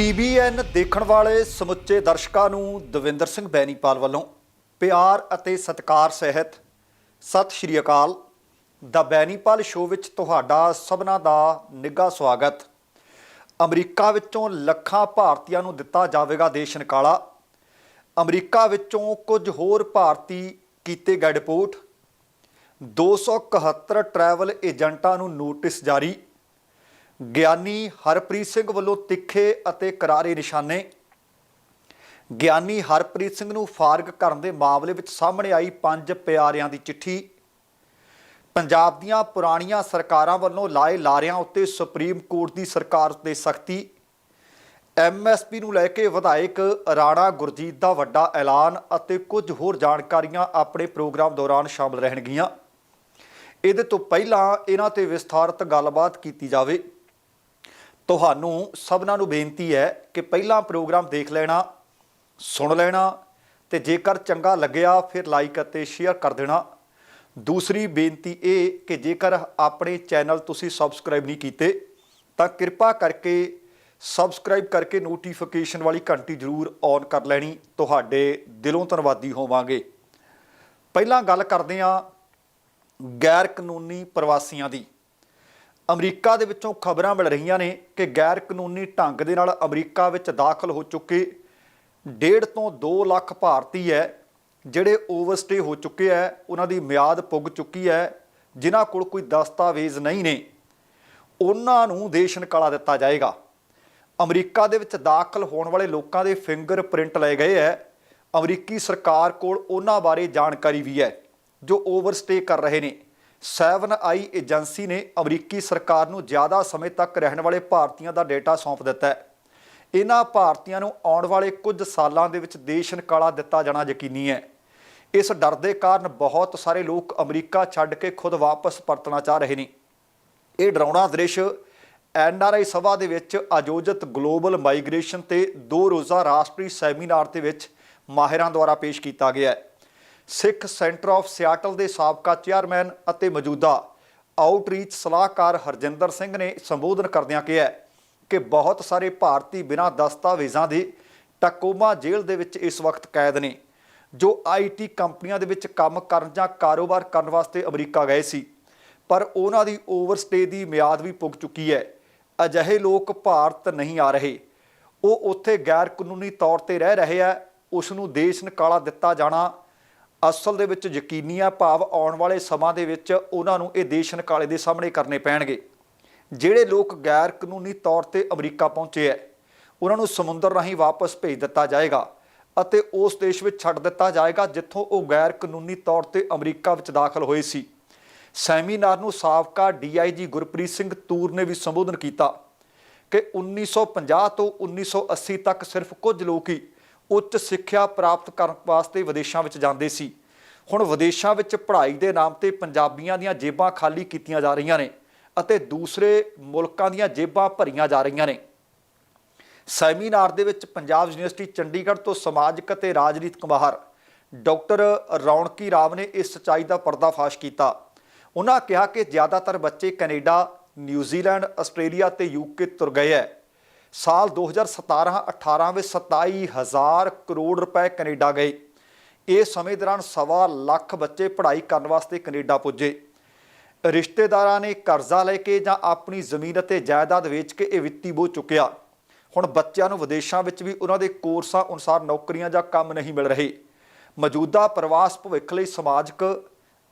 TBN ਦੇਖਣ ਵਾਲੇ ਸਮੁੱਚੇ ਦਰਸ਼ਕਾਂ ਨੂੰ ਦਵਿੰਦਰ ਸਿੰਘ ਬੈਨੀਪਾਲ ਵੱਲੋਂ ਪਿਆਰ ਅਤੇ ਸਤਿਕਾਰ ਸਹਿਤ ਸਤਿ ਸ਼੍ਰੀ ਅਕਾਲ। ਦਾ ਬੈਨੀਪਾਲ ਸ਼ੋਅ ਵਿੱਚ ਤੁਹਾਡਾ ਸਭਨਾ ਦਾ ਨਿੱਘਾ ਸਵਾਗਤ। ਅਮਰੀਕਾ ਵਿੱਚੋਂ ਲੱਖਾਂ ਭਾਰਤੀਆਂ ਨੂੰ ਦਿੱਤਾ ਜਾਵੇਗਾ ਦੇਸ਼ ਨਿਕਾਲਾ ਅਮਰੀਕਾ ਵਿੱਚੋਂ ਕੁਝ ਹੋਰ ਭਾਰਤੀ ਕੀਤੇ ਗਏ ਡਿਪੋਰਟ 271 ਟਰੈਵਲ ਏਜੰਟਾਂ ਨੂੰ ਨੋਟਿਸ ਜਾਰੀ। ਗਿਆਨੀ ਹਰਪ੍ਰੀਤ ਸਿੰਘ ਵੱਲੋਂ ਤਿੱਖੇ ਅਤੇ ਕਰਾਰੇ ਨਿਸ਼ਾਨੇ। ਗਿਆਨੀ ਹਰਪ੍ਰੀਤ ਸਿੰਘ ਨੂੰ ਫਾਰਗ ਕਰਨ ਦੇ ਮਾਮਲੇ ਵਿੱਚ ਸਾਹਮਣੇ ਆਈ ਪੰਜ ਪਿਆਰਿਆਂ ਦੀ ਚਿੱਠੀ। ਪੰਜਾਬ ਦੀਆਂ ਪੁਰਾਣੀਆਂ ਸਰਕਾਰਾਂ ਵੱਲੋਂ ਲਾਏ ਲਾਰਿਆਂ ਉੱਤੇ ਸੁਪਰੀਮ ਕੋਰਟ ਦੀ ਸਰਕਾਰ 'ਤੇ ਸਖਤੀ। ਐਮਐਸਪੀ ਨੂੰ ਲੈ ਕੇ ਵਿਧਾਇਕ ਰਾਣਾ ਗੁਰਜੀਤ ਦਾ ਵੱਡਾ ਐਲਾਨ ਅਤੇ ਕੁਝ ਹੋਰ ਜਾਣਕਾਰੀਆਂ ਆਪਣੇ ਪ੍ਰੋਗਰਾਮ ਦੌਰਾਨ ਸ਼ਾਮਲ ਰਹਿਣਗੀਆਂ। ਇਹਦੇ ਤੋਂ ਪਹਿਲਾਂ ਇਹਨਾਂ ਤੇ ਵਿਸਥਾਰਤ ਗੱਲਬਾਤ ਕੀਤੀ ਜਾਵੇ। ਤੁਹਾਨੂੰ ਸਭਨਾਂ ਨੂੰ ਬੇਨਤੀ ਹੈ ਕਿ ਪਹਿਲਾਂ ਪ੍ਰੋਗਰਾਮ ਦੇਖ ਲੈਣਾ, ਸੁਣ ਲੈਣਾ ਤੇ ਜੇਕਰ ਚੰਗਾ ਲੱਗਿਆ ਫਿਰ ਲਾਈਕ ਅਤੇ ਸ਼ੇਅਰ ਕਰ ਦੇਣਾ। ਦੂਸਰੀ ਬੇਨਤੀ ਇਹ ਕਿ ਜੇਕਰ ਆਪਣੇ ਚੈਨਲ ਤੁਸੀਂ ਸਬਸਕ੍ਰਾਈਬ ਨਹੀਂ ਕੀਤੇ, ਤਾਂ ਕਿਰਪਾ ਕਰਕੇ ਸਬਸਕ੍ਰਾਈਬ ਕਰਕੇ ਨੋਟੀਫਿਕੇਸ਼ਨ ਵਾਲੀ ਘੰਟੀ ਜ਼ਰੂਰ ਔਨ ਕਰ ਲੈਣੀ। ਤੁਹਾਡੇ ਦਿਲੋਂ ਧੰਨਵਾਦੀ ਹੋਵਾਂਗੇ। ਪਹਿਲਾਂ ਗੱਲ ਕਰਦੇ ਹਾਂ ਗੈਰ ਕਾਨੂੰਨੀ ਪ੍ਰਵਾਸੀਆਂ ਦੀ। ਅਮਰੀਕਾ ਦੇ ਵਿੱਚੋਂ ਖਬਰਾਂ ਮਿਲ ਰਹੀਆਂ ਨੇ ਕਿ ਗੈਰ ਕਾਨੂੰਨੀ ਢੰਗ ਦੇ ਨਾਲ ਅਮਰੀਕਾ ਵਿੱਚ ਦਾਖਲ ਹੋ ਚੁੱਕੇ ਡੇਢ ਤੋਂ 2 ਲੱਖ ਭਾਰਤੀ ਹੈ, ਜਿਹੜੇ ਓਵਰਸਟੇ ਹੋ ਚੁੱਕੇ ਹੈ, ਉਹਨਾਂ ਦੀ ਮਿਆਦ ਪੁੱਗ ਚੁੱਕੀ ਹੈ, ਜਿਨ੍ਹਾਂ ਕੋਲ ਕੋਈ ਦਸਤਾਵੇਜ਼ ਨਹੀਂ ਨੇ। ਉਹਨਾਂ ਨੂੰ ਦੇਸ਼ ਨਿਕਾਲਾ ਦਿੱਤਾ ਜਾਏਗਾ। ਅਮਰੀਕਾ ਦੇ ਵਿੱਚ ਦਾਖਲ ਹੋਣ ਵਾਲੇ ਲੋਕਾਂ ਦੇ ਫਿੰਗਰਪ੍ਰਿੰਟ ਲਏ ਗਏ ਹੈ। ਅਮਰੀਕੀ ਸਰਕਾਰ ਕੋਲ ਉਹਨਾਂ ਬਾਰੇ ਜਾਣਕਾਰੀ ਵੀ ਹੈ, ਜੋ ਓਵਰਸਟੇ ਕਰ ਰਹੇ ਨੇ। 7i ਏਜੰਸੀ ਨੇ ਅਮਰੀਕੀ ਸਰਕਾਰ ਨੂੰ ਜ਼ਿਆਦਾ ਸਮੇਂ ਤੱਕ ਰਹਿਣ ਵਾਲੇ ਭਾਰਤੀਆਂ ਦਾ ਡੇਟਾ ਸੌਂਪ ਦਿੱਤਾ ਹੈ। ਇਹਨਾਂ ਭਾਰਤੀਆਂ ਨੂੰ ਆਉਣ ਵਾਲੇ ਕੁਝ ਸਾਲਾਂ ਦੇ ਵਿੱਚ ਦੇਸ਼ ਨਿਕਾਲਾ ਦਿੱਤਾ ਜਾਣਾ ਯਕੀਨੀ ਹੈ। ਇਸ ਡਰ ਦੇ ਕਾਰਨ ਬਹੁਤ ਸਾਰੇ ਲੋਕ ਅਮਰੀਕਾ ਛੱਡ ਕੇ ਖੁਦ ਵਾਪਸ ਪਰਤਣਾ ਚਾਹ ਰਹੇ ਨੇ। ਇਹ ਡਰਾਉਣਾ ਦ੍ਰਿਸ਼ ਐਨਆਰਆਈ ਸਭਾ ਦੇ ਵਿੱਚ ਆਯੋਜਿਤ ਗਲੋਬਲ ਮਾਈਗ੍ਰੇਸ਼ਨ ਤੇ ਦੋ ਰੋਜ਼ਾ ਰਾਸ਼ਟਰੀ ਸੈਮੀਨਾਰ ਦੇ ਵਿੱਚ ਮਾਹਿਰਾਂ ਦੁਆਰਾ ਪੇਸ਼ ਕੀਤਾ ਗਿਆ ਹੈ। ਸਿੱਖ ਸੈਂਟਰ ਆਫ ਸਿਆਟਲ ਦੇ ਸਾਬਕਾ ਚੇਅਰਮੈਨ ਅਤੇ ਮੌਜੂਦਾ ਆਊਟਰੀਚ ਸਲਾਹਕਾਰ ਹਰਜਿੰਦਰ ਸਿੰਘ ਨੇ ਸੰਬੋਧਨ ਕਰਦਿਆਂ ਕਿਹਾ ਕਿ ਬਹੁਤ ਸਾਰੇ ਭਾਰਤੀ ਬਿਨਾਂ ਦਸਤਾਵੇਜ਼ਾਂ ਦੇ ਟਕੋਮਾ ਜੇਲ੍ਹ ਦੇ ਵਿੱਚ ਇਸ ਵਕਤ ਕੈਦ ਨੇ, ਜੋ ਆਈਟੀ ਕੰਪਨੀਆਂ ਦੇ ਵਿੱਚ ਕੰਮ ਕਰਨ ਜਾਂ ਕਾਰੋਬਾਰ ਕਰਨ ਵਾਸਤੇ ਅਮਰੀਕਾ ਗਏ ਸੀ। ਪਰ ਉਹਨਾਂ ਦੀ ਓਵਰਸਟੇ ਦੀ ਮਿਆਦ ਵੀ ਪੁੱਗ ਚੁੱਕੀ ਹੈ। ਅਜਿਹੇ ਲੋਕ ਭਾਰਤ ਨਹੀਂ ਆ ਰਹੇ। ਉਹ ਉੱਥੇ ਗੈਰ ਕਾਨੂੰਨੀ ਤੌਰ ਤੇ ਰਹਿ ਰਹੇ ਆ ਉਸ ਨੂੰ ਦੇਸ਼ ਨਿਕਾਲਾ ਦਿੱਤਾ ਜਾਣਾ ਅਸਲ ਦੇ ਵਿੱਚ ਯਕੀਨੀਆ ਭਾਵ ਆਉਣ ਵਾਲੇ ਸਮਾਂ ਦੇ ਵਿੱਚ ਉਹਨਾਂ ਨੂੰ ਇਹ ਦੇਸ਼ ਨਕਾਲੇ ਦੇ ਸਾਹਮਣੇ ਕਰਨੇ ਪੈਣਗੇ। ਜਿਹੜੇ ਲੋਕ ਗੈਰ ਕਾਨੂੰਨੀ ਤੌਰ ਤੇ ਅਮਰੀਕਾ ਪਹੁੰਚੇ ਐ ਉਹਨਾਂ ਨੂੰ ਸਮੁੰਦਰ ਰਾਹੀਂ ਵਾਪਸ ਭੇਜ ਦਿੱਤਾ ਜਾਏਗਾ ਅਤੇ ਉਸ ਦੇਸ਼ ਵਿੱਚ ਛੱਡ ਦਿੱਤਾ ਜਾਏਗਾ ਜਿੱਥੋਂ ਉਹ ਗੈਰ ਕਾਨੂੰਨੀ ਤੌਰ ਤੇ ਅਮਰੀਕਾ ਵਿੱਚ ਦਾਖਲ ਹੋਏ ਸੀ। ਸੈਮੀਨਾਰ ਨੂੰ ਸਾਬਕਾ ਡੀਆਈਜੀ ਗੁਰਪ੍ਰੀਤ ਸਿੰਘ ਤੂਰ ਨੇ ਵੀ ਸੰਬੋਧਨ ਕੀਤਾ ਕਿ 1950 ਤੋਂ 1980 ਤੱਕ ਸਿਰਫ ਕੁਝ ਲੋਕ ਹੀ ਉੱਚ ਸਿੱਖਿਆ ਪ੍ਰਾਪਤ ਕਰਨ ਵਾਸਤੇ ਵਿਦੇਸ਼ਾਂ ਵਿੱਚ ਜਾਂਦੇ ਸੀ। ਹੁਣ ਵਿਦੇਸ਼ਾਂ ਵਿੱਚ ਪੜ੍ਹਾਈ ਦੇ ਨਾਮ ਤੇ ਪੰਜਾਬੀਆਂ ਦੀਆਂ ਜੇਬਾਂ ਖਾਲੀ ਕੀਤੀਆਂ ਜਾ ਰਹੀਆਂ ਨੇ ਅਤੇ ਦੂਸਰੇ ਮੁਲਕਾਂ ਦੀਆਂ ਜੇਬਾਂ ਭਰੀਆਂ ਜਾ ਰਹੀਆਂ ਨੇ। ਸੈਮੀਨਾਰ ਦੇ ਵਿੱਚ ਪੰਜਾਬ ਯੂਨੀਵਰਸਿਟੀ ਚੰਡੀਗੜ੍ਹ ਤੋਂ ਸਮਾਜਿਕ ਅਤੇ ਰਾਜਨੀਤਿਕ ਮਾਹਰ ਡਾਕਟਰ ਰੌਣਕੀ ਰਾਮ ਨੇ ਇਸ ਸਚਾਈ ਦਾ ਪਰਦਾਫਾਸ਼ ਕੀਤਾ। ਉਹਨਾਂ ਕਿਹਾ ਕਿ ਜ਼ਿਆਦਾਤਰ ਬੱਚੇ ਕੈਨੇਡਾ, ਨਿਊਜ਼ੀਲੈਂਡ, ਆਸਟ੍ਰੇਲੀਆ ਤੇ ਯੂਕੇ ਤੁਰ ਗਏ ਹੈ ਸਾਲ 2017-18 ਵਿੱਚ 27000 ਕਰੋੜ ਰੁਪਏ ਕੈਨੇਡਾ ਗਏ। ਇਸ ਸਮੇਂ ਦੌਰਾਨ ਸਵਾ ਲੱਖ ਬੱਚੇ ਪੜ੍ਹਾਈ ਕਰਨ ਵਾਸਤੇ ਕੈਨੇਡਾ ਪੁੱਜੇ। ਰਿਸ਼ਤੇਦਾਰਾਂ ਨੇ ਕਰਜ਼ਾ ਲੈ ਕੇ ਜਾਂ ਆਪਣੀ ਜ਼ਮੀਨ ਅਤੇ ਜਾਇਦਾਦ ਵੇਚ ਕੇ ਇਹ ਵਿੱਤੀ ਬੋਝ ਚੁੱਕਿਆ। ਹੁਣ ਬੱਚਿਆਂ ਨੂੰ ਵਿਦੇਸ਼ਾਂ ਵਿੱਚ ਵੀ ਉਹਨਾਂ ਦੇ ਕੋਰਸਾਂ ਅਨੁਸਾਰ ਨੌਕਰੀਆਂ ਜਾਂ ਕੰਮ ਨਹੀਂ ਮਿਲ ਰਹੇ। ਮੌਜੂਦਾ ਪ੍ਰਵਾਸ ਭਵਿੱਖ ਲਈ ਸਮਾਜਿਕ,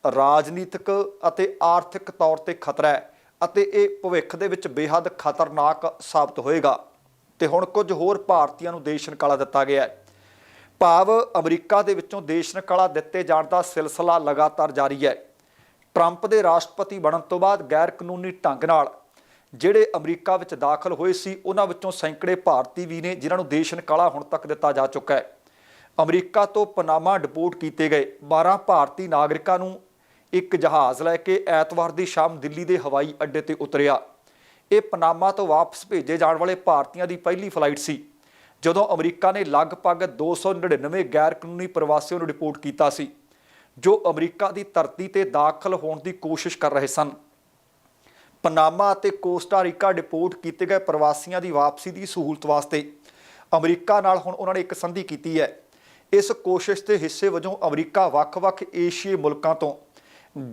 ਰਾਜਨੀਤਿਕ ਅਤੇ ਆਰਥਿਕ ਤੌਰ ਤੇ ਖਤਰਾ ਹੈ ਅਤੇ ਇਹ ਭਵਿੱਖ ਦੇ ਵਿੱਚ ਬੇਹੱਦ ਖਤਰਨਾਕ ਸਾਬਤ ਹੋਏਗਾ। ਤੇ ਹੁਣ ਕੁਝ ਹੋਰ ਭਾਰਤੀਆਂ ਨੂੰ ਦੇਸ਼ ਨਿਕਾਲਾ ਦਿੱਤਾ ਗਿਆ ਹੈ। ਭਾਵ ਅਮਰੀਕਾ ਦੇ ਵਿੱਚੋਂ ਦੇਸ਼ ਨਿਕਾਲਾ ਦਿੱਤੇ ਜਾਣ ਦਾ ਸਿਲਸਿਲਾ ਲਗਾਤਾਰ ਜਾਰੀ ਹੈ। ਟਰੰਪ ਦੇ ਰਾਸ਼ਟਰਪਤੀ ਬਣਨ ਤੋਂ ਬਾਅਦ ਗੈਰ ਕਾਨੂੰਨੀ ਢੰਗ ਨਾਲ ਜਿਹੜੇ ਅਮਰੀਕਾ ਵਿੱਚ ਦਾਖਲ ਹੋਏ ਸੀ, ਉਹਨਾਂ ਵਿੱਚੋਂ ਸੈਂਕੜੇ ਭਾਰਤੀ ਵੀ ਨੇ, ਜਿਨ੍ਹਾਂ ਨੂੰ ਦੇਸ਼ ਨਿਕਾਲਾ ਹੁਣ ਤੱਕ ਦਿੱਤਾ ਜਾ ਚੁੱਕਾ ਹੈ। ਅਮਰੀਕਾ ਤੋਂ ਪਨਾਮਾ ਡਿਪੋਰਟ ਕੀਤੇ ਗਏ। 12 ਭਾਰਤੀ ਨਾਗਰਿਕਾਂ ਨੂੰ ਇੱਕ ਜਹਾਜ਼ ਲੈ ਕੇ ਐਤਵਾਰ ਦੀ ਸ਼ਾਮ ਦਿੱਲੀ ਦੇ ਹਵਾਈ ਅੱਡੇ ਤੇ ਉਤਰਿਆ। ਇਹ ਪਨਾਮਾ ਤੋਂ ਵਾਪਸ ਭੇਜੇ ਜਾਣ ਵਾਲੇ ਭਾਰਤੀਆਂ ਦੀ ਪਹਿਲੀ ਫਲਾਈਟ ਸੀ, ਜਦੋਂ ਅਮਰੀਕਾ ਨੇ ਲਗਭਗ 299 ਗੈਰ ਕਾਨੂੰਨੀ ਪ੍ਰਵਾਸੀਆਂ ਨੂੰ ਰਿਪੋਰਟ ਕੀਤਾ ਸੀ, ਜੋ ਅਮਰੀਕਾ ਦੀ ਧਰਤੀ ਤੇ ਦਾਖਲ ਹੋਣ ਦੀ ਕੋਸ਼ਿਸ਼ ਕਰ ਰਹੇ ਸਨ। ਪਨਾਮਾ ਅਤੇ ਕੋਸਟਾਰੀਕਾ ਡਿਪੋਰਟ ਕੀਤੇ ਗਏ ਪ੍ਰਵਾਸੀਆਂ ਦੀ ਵਾਪਸੀ ਦੀ ਸਹੂਲਤ ਵਾਸਤੇ ਅਮਰੀਕਾ ਨਾਲ ਹੁਣ ਉਹਨਾਂ ਨੇ ਇੱਕ ਸੰਧੀ ਕੀਤੀ ਹੈ। ਇਸ ਕੋਸ਼ਿਸ਼ ਦੇ ਹਿੱਸੇ ਵਜੋਂ ਅਮਰੀਕਾ ਵੱਖ-ਵੱਖ ਏਸ਼ੀਆਈ ਮੁਲਕਾਂ ਤੋਂ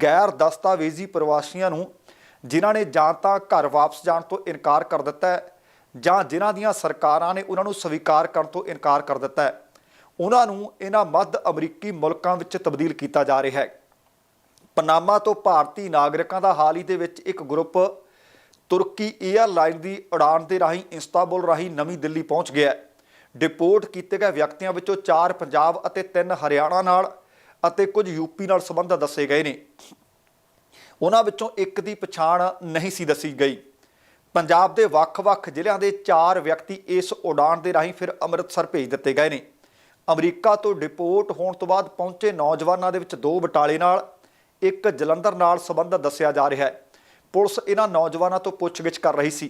ਗੈਰ ਦਸਤਾਵੇਜ਼ੀ ਪ੍ਰਵਾਸੀਆਂ ਨੂੰ ਜਿਨ੍ਹਾਂ ਨੇ ਜਾਂ ਤਾਂ ਘਰ ਵਾਪਸ ਜਾਣ ਤੋਂ ਇਨਕਾਰ ਕਰ ਦਿੱਤਾ ਹੈ, ਜਾਂ ਜਿਨ੍ਹਾਂ ਦੀਆਂ ਸਰਕਾਰਾਂ ਨੇ ਉਹਨਾਂ ਨੂੰ ਸਵੀਕਾਰ ਕਰਨ ਤੋਂ ਇਨਕਾਰ ਕਰ ਦਿੱਤਾ ਹੈ, ਉਹਨਾਂ ਨੂੰ ਇਹਨਾਂ ਮੱਧ ਅਮਰੀਕੀ ਮੁਲਕਾਂ ਵਿੱਚ ਤਬਦੀਲ ਕੀਤਾ ਜਾ ਰਿਹਾ ਹੈ। ਪਨਾਮਾ ਤੋਂ ਭਾਰਤੀ ਨਾਗਰਿਕਾਂ ਦਾ ਹਾਲ ਹੀ ਦੇ ਵਿੱਚ ਇੱਕ ਗਰੁੱਪ ਤੁਰਕੀ 에ਅਰਲਾਈਨ ਦੀ ਉਡਾਨ ਦੇ ਰਾਹੀਂ ਇਸਤਾਂਬੁਲ ਰਾਹੀਂ ਨਵੀਂ ਦਿੱਲੀ ਪਹੁੰਚ ਗਿਆ ਹੈ। ਡਿਪੋਰਟ ਕੀਤੇ ਗਏ ਵਿਅਕਤੀਆਂ ਵਿੱਚੋਂ 4 ਪੰਜਾਬ ਅਤੇ 3 ਹਰਿਆਣਾ ਨਾਲ ਅਤੇ ਕੁਝ ਯੂਪੀ ਨਾਲ ਸੰਬੰਧ ਦੱਸੇ ਗਏ ਨੇ। ਉਹਨਾਂ ਵਿੱਚੋਂ ਇੱਕ ਦੀ ਪਛਾਣ ਨਹੀਂ ਸੀ ਦੱਸੀ ਗਈ। ਪੰਜਾਬ ਦੇ ਵੱਖ-ਵੱਖ ਜ਼ਿਲ੍ਹਿਆਂ ਦੇ 4 ਵਿਅਕਤੀ ਇਸ ਉਡਾਣ ਦੇ ਰਾਹੀਂ ਫਿਰ ਅੰਮ੍ਰਿਤਸਰ ਭੇਜ ਦਿੱਤੇ ਗਏ ਨੇ। ਅਮਰੀਕਾ ਤੋਂ ਡਿਪੋਰਟ ਹੋਣ ਤੋਂ ਬਾਅਦ ਪਹੁੰਚੇ ਨੌਜਵਾਨਾਂ ਦੇ ਵਿੱਚ ਦੋ ਬਟਾਲੇ ਨਾਲ, ਇੱਕ ਜਲੰਧਰ ਨਾਲ ਸੰਬੰਧ ਦੱਸਿਆ ਜਾ ਰਿਹਾ ਹੈ। ਪੁਲਿਸ ਇਹਨਾਂ ਨੌਜਵਾਨਾਂ ਤੋਂ ਪੁੱਛਗਿੱਛ ਕਰ ਰਹੀ ਸੀ।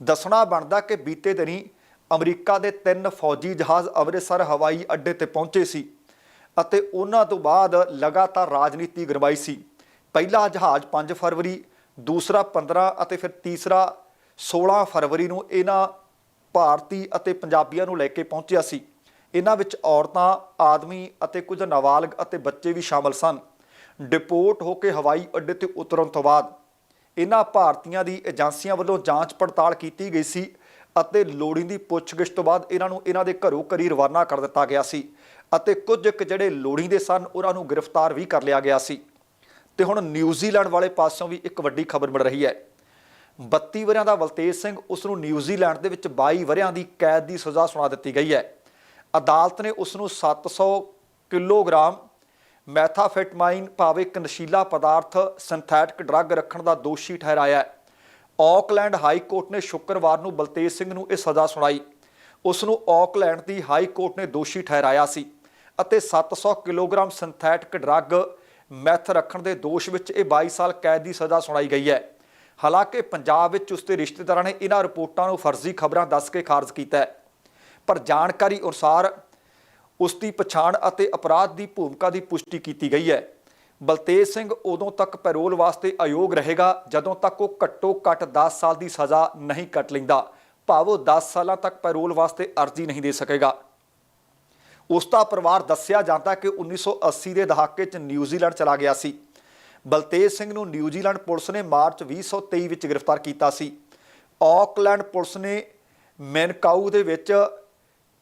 ਦੱਸਣਾ ਬਣਦਾ ਕਿ ਬੀਤੇ ਦਿਨੀ ਅਮਰੀਕਾ ਦੇ ਤਿੰਨ ਫੌਜੀ ਜਹਾਜ਼ ਅੰਮ੍ਰਿਤਸਰ ਹਵਾਈ ਅੱਡੇ ਤੇ ਪਹੁੰਚੇ ਸੀ ਅਤੇ ਉਹਨਾਂ ਤੋਂ ਬਾਅਦ ਲਗਾਤਾਰ ਰਾਜਨੀਤੀ ਗਰਮਾਈ ਸੀ। ਪਹਿਲਾ ਜਹਾਜ਼ 5 ਫਰਵਰੀ, ਦੂਸਰਾ 15 ਅਤੇ ਫਿਰ ਤੀਸਰਾ 16 ਫਰਵਰੀ ਨੂੰ ਇਹਨਾਂ ਭਾਰਤੀ ਅਤੇ ਪੰਜਾਬੀਆਂ ਨੂੰ ਲੈ ਕੇ ਪਹੁੰਚਿਆ ਸੀ। ਇਹਨਾਂ ਵਿੱਚ ਔਰਤਾਂ, ਆਦਮੀ ਅਤੇ ਕੁਝ ਨਾਬਾਲਗ ਅਤੇ ਬੱਚੇ ਵੀ ਸ਼ਾਮਲ ਸਨ। ਡਿਪੋਰਟ ਹੋ ਕੇ ਹਵਾਈ ਅੱਡੇ ਤੇ ਉਤਰਨ ਤੋਂ ਬਾਅਦ ਇਹਨਾਂ ਭਾਰਤੀਆਂ ਦੀ ਏਜੰਸੀਆਂ ਵੱਲੋਂ ਜਾਂਚ ਪੜਤਾਲ ਕੀਤੀ ਗਈ ਸੀ ਅਤੇ ਲੋੜੀਂਦੀ ਪੁੱਛਗਿੱਛ ਤੋਂ ਬਾਅਦ ਇਹਨਾਂ ਨੂੰ ਇਹਨਾਂ ਦੇ ਘਰੋਂ ਘਰੀ ਰਵਾਨਾ ਕਰ ਦਿੱਤਾ ਗਿਆ ਸੀ ਅਤੇ ਕੁਝ ਕੁ ਜਿਹੜੇ ਲੋੜੀਂਦੇ ਸਨ, ਉਹਨਾਂ ਨੂੰ ਗ੍ਰਿਫਤਾਰ ਵੀ ਕਰ ਲਿਆ ਗਿਆ ਸੀ। ਤੇ ਹੁਣ ਨਿਊਜ਼ੀਲੈਂਡ ਵਾਲੇ ਪਾਸਿਓਂ ਵੀ ਇੱਕ ਵੱਡੀ ਖਬਰ ਮਿਲ ਰਹੀ ਹੈ। 32 ਵਰਿਆਂ ਦਾ ਬਲਤੇਜ ਸਿੰਘ ਉਸ ਨੂੰ ਨਿਊਜ਼ੀਲੈਂਡ ਦੇ ਵਿੱਚ 22 ਵਰਿਆਂ ਦੀ ਕੈਦ ਦੀ ਸਜ਼ਾ ਸੁਣਾ ਦਿੱਤੀ ਗਈ ਹੈ। ਅਦਾਲਤ ਨੇ ਉਸ ਨੂੰ 700 ਕਿਲੋਗ੍ਰਾਮ ਮੈਥਾਫੈਟਮਾਈਨ ਭਾਵੇਂ ਇੱਕ ਨਸ਼ੀਲਾ ਪਦਾਰਥ, ਸਿੰਥੈਟਿਕ ਡਰੱਗ ਰੱਖਣ ਦਾ ਦੋਸ਼ੀ ਠਹਿਰਾਇਆ ਹੈ। ਆਕਲੈਂਡ ਹਾਈ ਕੋਰਟ ਨੇ ਸ਼ੁੱਕਰਵਾਰ ਨੂੰ ਬਲਤੇਜ ਸਿੰਘ ਨੂੰ ਇਹ ਸਜ਼ਾ ਸੁਣਾਈ। ਉਸ ਨੂੰ ਆਕਲੈਂਡ ਦੀ ਹਾਈ ਕੋਰਟ ਨੇ ਦੋਸ਼ੀ ਠਹਿਰਾਇਆ ਸੀ ਅਤੇ 700 ਕਿਲੋਗ੍ਰਾਮ ਸਿੰਥੈਟਿਕ ਡਰੱਗ ਮੈਥ ਰੱਖਣ ਦੇ ਦੋਸ਼ ਵਿੱਚ ਇਹ 22 ਸਾਲ ਕੈਦ ਦੀ ਸਜ਼ਾ ਸੁਣਾਈ ਗਈ ਹੈ। ਹਾਲਾਂਕਿ ਪੰਜਾਬ ਵਿੱਚ ਉਸਦੇ ਰਿਸ਼ਤੇਦਾਰਾਂ ਨੇ ਇਹਨਾਂ ਰਿਪੋਰਟਾਂ ਨੂੰ ਫਰਜ਼ੀ ਖਬਰਾਂ ਦੱਸ ਕੇ ਖਾਰਜ ਕੀਤਾ ਹੈ। ਪਰ ਜਾਣਕਾਰੀ ਅਨੁਸਾਰ ਉਸ ਦੀ ਪਛਾਣ ਅਤੇ ਅਪਰਾਧ ਦੀ ਭੂਮਿਕਾ ਦੀ ਪੁਸ਼ਟੀ ਕੀਤੀ ਗਈ ਹੈ। ਬਲਤੇਜ ਸਿੰਘ ਉਦੋਂ ਤੱਕ ਪੈਰੋਲ ਵਾਸਤੇ ਅਯੋਗ ਰਹੇਗਾ, ਜਦੋਂ ਤੱਕ ਉਹ ਘੱਟੋ ਘੱਟ 10 ਸਾਲ ਦੀ ਸਜ਼ਾ ਨਹੀਂ ਕੱਟ ਲੈਂਦਾ। ਭਾਵ ਉਹ 10 ਸਾਲਾਂ ਤੱਕ ਪੈਰੋਲ ਵਾਸਤੇ ਅਰਜ਼ੀ ਨਹੀਂ ਦੇ ਸਕੇਗਾ। ਉਸ ਦਾ ਪਰਿਵਾਰ ਦੱਸਿਆ ਜਾਂਦਾ ਕਿ 1980 ਦੇ ਦਹਾਕੇ 'ਚ ਨਿਊਜ਼ੀਲੈਂਡ ਚਲਾ ਗਿਆ ਸੀ। ਬਲਤੇਜ ਸਿੰਘ ਨੂੰ ਨਿਊਜ਼ੀਲੈਂਡ ਪੁਲਿਸ ਨੇ ਮਾਰਚ 2023 ਵਿੱਚ ਗ੍ਰਿਫਤਾਰ ਕੀਤਾ ਸੀ। ਆਕਲੈਂਡ ਪੁਲਿਸ ਨੇ ਮੈਨਕਾਊ ਦੇ ਵਿੱਚ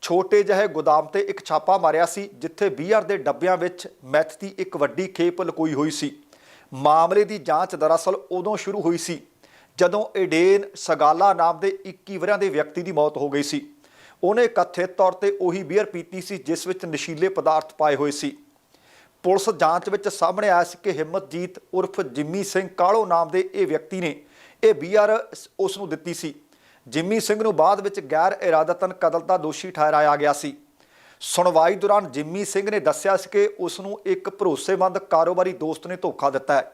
ਛੋਟੇ ਜਿਹੇ ਗੋਦਾਮ ਤੇ ਇੱਕ ਛਾਪਾ ਮਾਰਿਆ ਸੀ, ਜਿੱਥੇ ਬੀਅਰ ਦੇ ਡੱਬਿਆਂ ਵਿੱਚ ਮੈਥ ਦੀ ਇੱਕ ਵੱਡੀ ਖੇਪ ਲਕੋਈ ਹੋਈ ਸੀ। ਮਾਮਲੇ ਦੀ ਜਾਂਚ ਦਰਅਸਲ ਉਦੋਂ ਸ਼ੁਰੂ ਹੋਈ ਸੀ, ਜਦੋਂ ਏਡੇਨ ਸਗਾਲਾ ਨਾਮ ਦੇ 21 ਵਰਿਆਂ ਦੇ ਵਿਅਕਤੀ ਦੀ ਮੌਤ ਹੋ ਗਈ ਸੀ। ਉਹਨੇ ਕਥਿਤ ਤੌਰ ਤੇ ਉਹੀ ਬੀਅਰ ਪੀਤੀ ਸੀ, ਜਿਸ ਵਿੱਚ ਨਸ਼ੀਲੇ ਪਦਾਰਥ ਪਾਏ ਹੋਏ ਸੀ। ਪੁਲਿਸ ਜਾਂਚ ਵਿੱਚ ਸਾਹਮਣੇ ਆਇਆ ਸੀ ਕਿ ਹਿੰਮਤਜੀਤ ਉਰਫ ਜਿੰਮੀ ਸਿੰਘ ਕਾਲੋ ਨਾਮ ਦੇ ਇਹ ਵਿਅਕਤੀ ਨੇ ਇਹ ਬੀਅਰ ਉਸ ਨੂੰ ਦਿੱਤੀ ਸੀ। ਜਿੰਮੀ ਸਿੰਘ ਨੂੰ ਬਾਅਦ ਵਿੱਚ ਗੈਰ ਇਰਾਦਤਨ ਕਤਲ ਦਾ ਦੋਸ਼ੀ ਠਹਿਰਾਇਆ ਗਿਆ ਸੀ। ਸੁਣਵਾਈ ਦੌਰਾਨ ਜਿੰਮੀ ਸਿੰਘ ਨੇ ਦੱਸਿਆ ਸੀ ਕਿ ਉਸ ਨੂੰ ਇੱਕ ਭਰੋਸੇਮੰਦ ਕਾਰੋਬਾਰੀ ਦੋਸਤ ਨੇ ਧੋਖਾ ਦਿੱਤਾ ਹੈ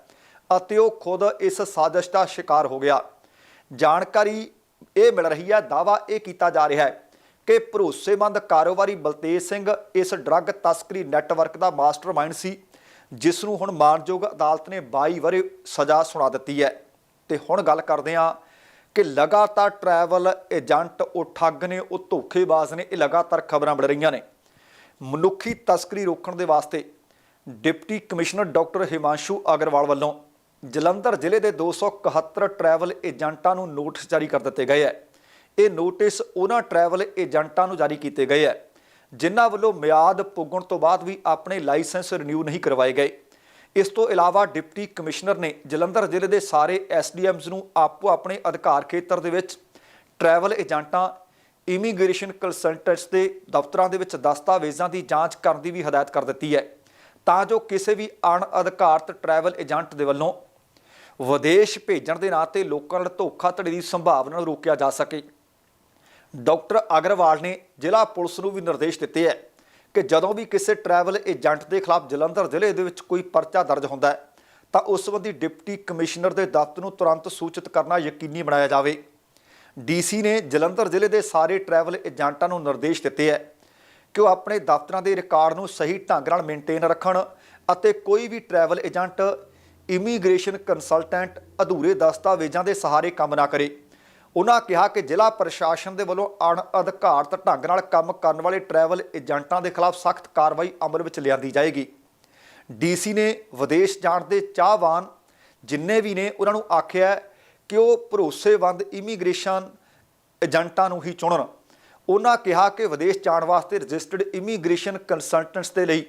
ਅਤੇ ਉਹ ਖੁਦ ਇਸ ਸਾਜ਼ਿਸ਼ ਦਾ ਸ਼ਿਕਾਰ ਹੋ ਗਿਆ। ਜਾਣਕਾਰੀ ਇਹ ਮਿਲ ਰਹੀ ਹੈ ਦਾਵਾ ਇਹ ਕੀਤਾ ਜਾ ਰਿਹਾ ਹੈ ਕਿ ਭਰੋਸੇਮੰਦ ਕਾਰੋਬਾਰੀ ਬਲਤੇਜ ਸਿੰਘ ਇਸ ਡਰੱਗ ਤਸਕਰੀ ਨੈਟਵਰਕ ਦਾ ਮਾਸਟਰਮਾਈਂਡ ਸੀ, ਜਿਸ ਨੂੰ ਹੁਣ ਮਾਨਯੋਗ ਅਦਾਲਤ ਨੇ 22 ਵਰੇ ਸਜ਼ਾ ਸੁਣਾ ਦਿੱਤੀ ਹੈ। ਤੇ ਹੁਣ ਗੱਲ ਕਰਦੇ ਹਾਂ ਕਿ ਲਗਾਤਾਰ ਟਰੈਵਲ ਏਜੰਟ ਉਹ ਠੱਗ ਨੇ, ਉਹ ਧੋਖੇਬਾਜ਼ ਨੇ, ਇਹ ਲਗਾਤਾਰ ਖਬਰਾਂ ਮਿਲ ਰਹੀਆਂ ਨੇ। ਮਨੁੱਖੀ ਤਸਕਰੀ ਰੋਕਣ ਦੇ ਵਾਸਤੇ deputy commissioner doctor Himanshu Agarwal ਵੱਲੋਂ ਜਲੰਧਰ ਜ਼ਿਲ੍ਹੇ ਦੇ 271 ਟਰੈਵਲ ਏਜੰਟਾਂ ਨੂੰ ਨੋਟਿਸ ਜਾਰੀ ਕਰ ਦਿੱਤੇ ਗਏ ਹੈ। ਇਹ ਨੋਟਿਸ ਉਹਨਾਂ ਟਰੈਵਲ ਏਜੰਟਾਂ ਨੂੰ ਜਾਰੀ ਕੀਤੇ ਗਏ ਹੈ, ਜਿਨ੍ਹਾਂ ਵੱਲੋਂ ਮਿਆਦ ਪੁੱਗਣ ਤੋਂ ਬਾਅਦ ਵੀ ਆਪਣੇ ਲਾਇਸੈਂਸ ਰਿਨਿਊ ਨਹੀਂ ਕਰਵਾਏ ਗਏ। ਇਸ ਤੋਂ ਇਲਾਵਾ ਡਿਪਟੀ ਕਮਿਸ਼ਨਰ ਨੇ ਜਲੰਧਰ ਜ਼ਿਲ੍ਹੇ ਦੇ ਸਾਰੇ ਐਸਡੀਐਮਸ ਨੂੰ ਆਪੋ ਆਪਣੇ ਅਧਿਕਾਰ ਖੇਤਰ ਦੇ ਵਿੱਚ ਟਰੈਵਲ ਏਜੰਟਾਂ ਇਮੀਗ੍ਰੇਸ਼ਨ ਕੰਸਲਟੈਂਟਸ ਦੇ ਦਫ਼ਤਰਾਂ ਦੇ ਵਿੱਚ ਦਸਤਾਵੇਜ਼ਾਂ ਦੀ ਜਾਂਚ ਕਰਨ ਦੀ ਵੀ ਹਦਾਇਤ ਕਰ ਦਿੱਤੀ ਹੈ, ਤਾਂ ਜੋ ਕਿਸੇ ਵੀ ਅਣਅਧਿਕਾਰਤ ਟਰੈਵਲ ਏਜੰਟ ਦੇ ਵੱਲੋਂ ਵਿਦੇਸ਼ ਭੇਜਣ ਦੇ ਨਾਂ ਤੇ ਲੋਕਾਂ ਨਾਲ ਧੋਖਾਧੜੀ ਦੀ ਸੰਭਾਵਨਾ ਨੂੰ ਰੋਕਿਆ ਜਾ ਸਕੇ। ਡਾਕਟਰ ਅਗਰਵਾਲ ਨੇ ਜ਼ਿਲ੍ਹਾ ਪੁਲਿਸ ਨੂੰ ਵੀ ਨਿਰਦੇਸ਼ ਦਿੱਤੇ ਹੈ ਕਿ ਜਦੋਂ ਵੀ ਕਿਸੇ ਟਰੈਵਲ ਏਜੰਟ ਦੇ ਖਿਲਾਫ ਜਲੰਧਰ ਜ਼ਿਲ੍ਹੇ ਦੇ ਵਿੱਚ ਕੋਈ ਪਰਚਾ ਦਰਜ ਹੁੰਦਾ ਹੈ, ਤਾਂ ਉਸ ਸੰਬੰਧੀ ਡਿਪਟੀ ਕਮਿਸ਼ਨਰ ਦੇ ਦਫ਼ਤਰ ਨੂੰ ਤੁਰੰਤ ਸੂਚਿਤ ਕਰਨਾ ਯਕੀਨੀ ਬਣਾਇਆ ਜਾਵੇ। ਡੀਸੀ ਨੇ ਜਲੰਧਰ ਜ਼ਿਲ੍ਹੇ ਦੇ ਸਾਰੇ ਟਰੈਵਲ ਏਜੰਟਾਂ ਨੂੰ ਨਿਰਦੇਸ਼ ਦਿੱਤੇ ਹੈ ਕਿ ਉਹ ਆਪਣੇ ਦਫ਼ਤਰਾਂ ਦੇ ਰਿਕਾਰਡ ਨੂੰ ਸਹੀ ਢੰਗ ਨਾਲ ਮੇਨਟੇਨ ਰੱਖਣ ਅਤੇ ਕੋਈ ਵੀ ਟਰੈਵਲ ਏਜੰਟ, ਇਮੀਗ੍ਰੇਸ਼ਨ ਕੰਸਲਟੈਂਟ, ਅਧੂਰੇ ਦਸਤਾਵੇਜ਼ਾਂ ਦੇ ਸਹਾਰੇ ਕੰਮ ਨਾ ਕਰੇ। ਉਹਨਾਂ ਕਿਹਾ ਕਿ ਜ਼ਿਲ੍ਹਾ ਪ੍ਰਸ਼ਾਸਨ ਦੇ ਵੱਲੋਂ ਅਣਅਧਿਕਾਰਤ ਢੰਗ ਨਾਲ ਕੰਮ ਕਰਨ ਵਾਲੇ ਟਰੈਵਲ ਏਜੰਟਾਂ ਦੇ ਖਿਲਾਫ ਸਖਤ ਕਾਰਵਾਈ ਅਮਲ ਵਿੱਚ ਲਿਆਂਦੀ ਜਾਏਗੀ। ਡੀਸੀ ਨੇ ਵਿਦੇਸ਼ ਜਾਣ ਦੇ ਚਾਹਵਾਨ ਜਿੰਨੇ ਵੀ ਨੇ ਉਹਨਾਂ ਨੂੰ ਆਖਿਆ ਕਿ ਉਹ ਭਰੋਸੇਮੰਦ ਇਮੀਗ੍ਰੇਸ਼ਨ ਏਜੰਟਾਂ ਨੂੰ ਹੀ ਚੁਣਨ। ਉਹਨਾਂ ਕਿਹਾ ਕਿ ਵਿਦੇਸ਼ ਜਾਣ ਵਾਸਤੇ ਰਜਿਸਟਰਡ ਇਮੀਗ੍ਰੇਸ਼ਨ ਕੰਸਲਟੈਂਟਸ ਦੇ ਲਈ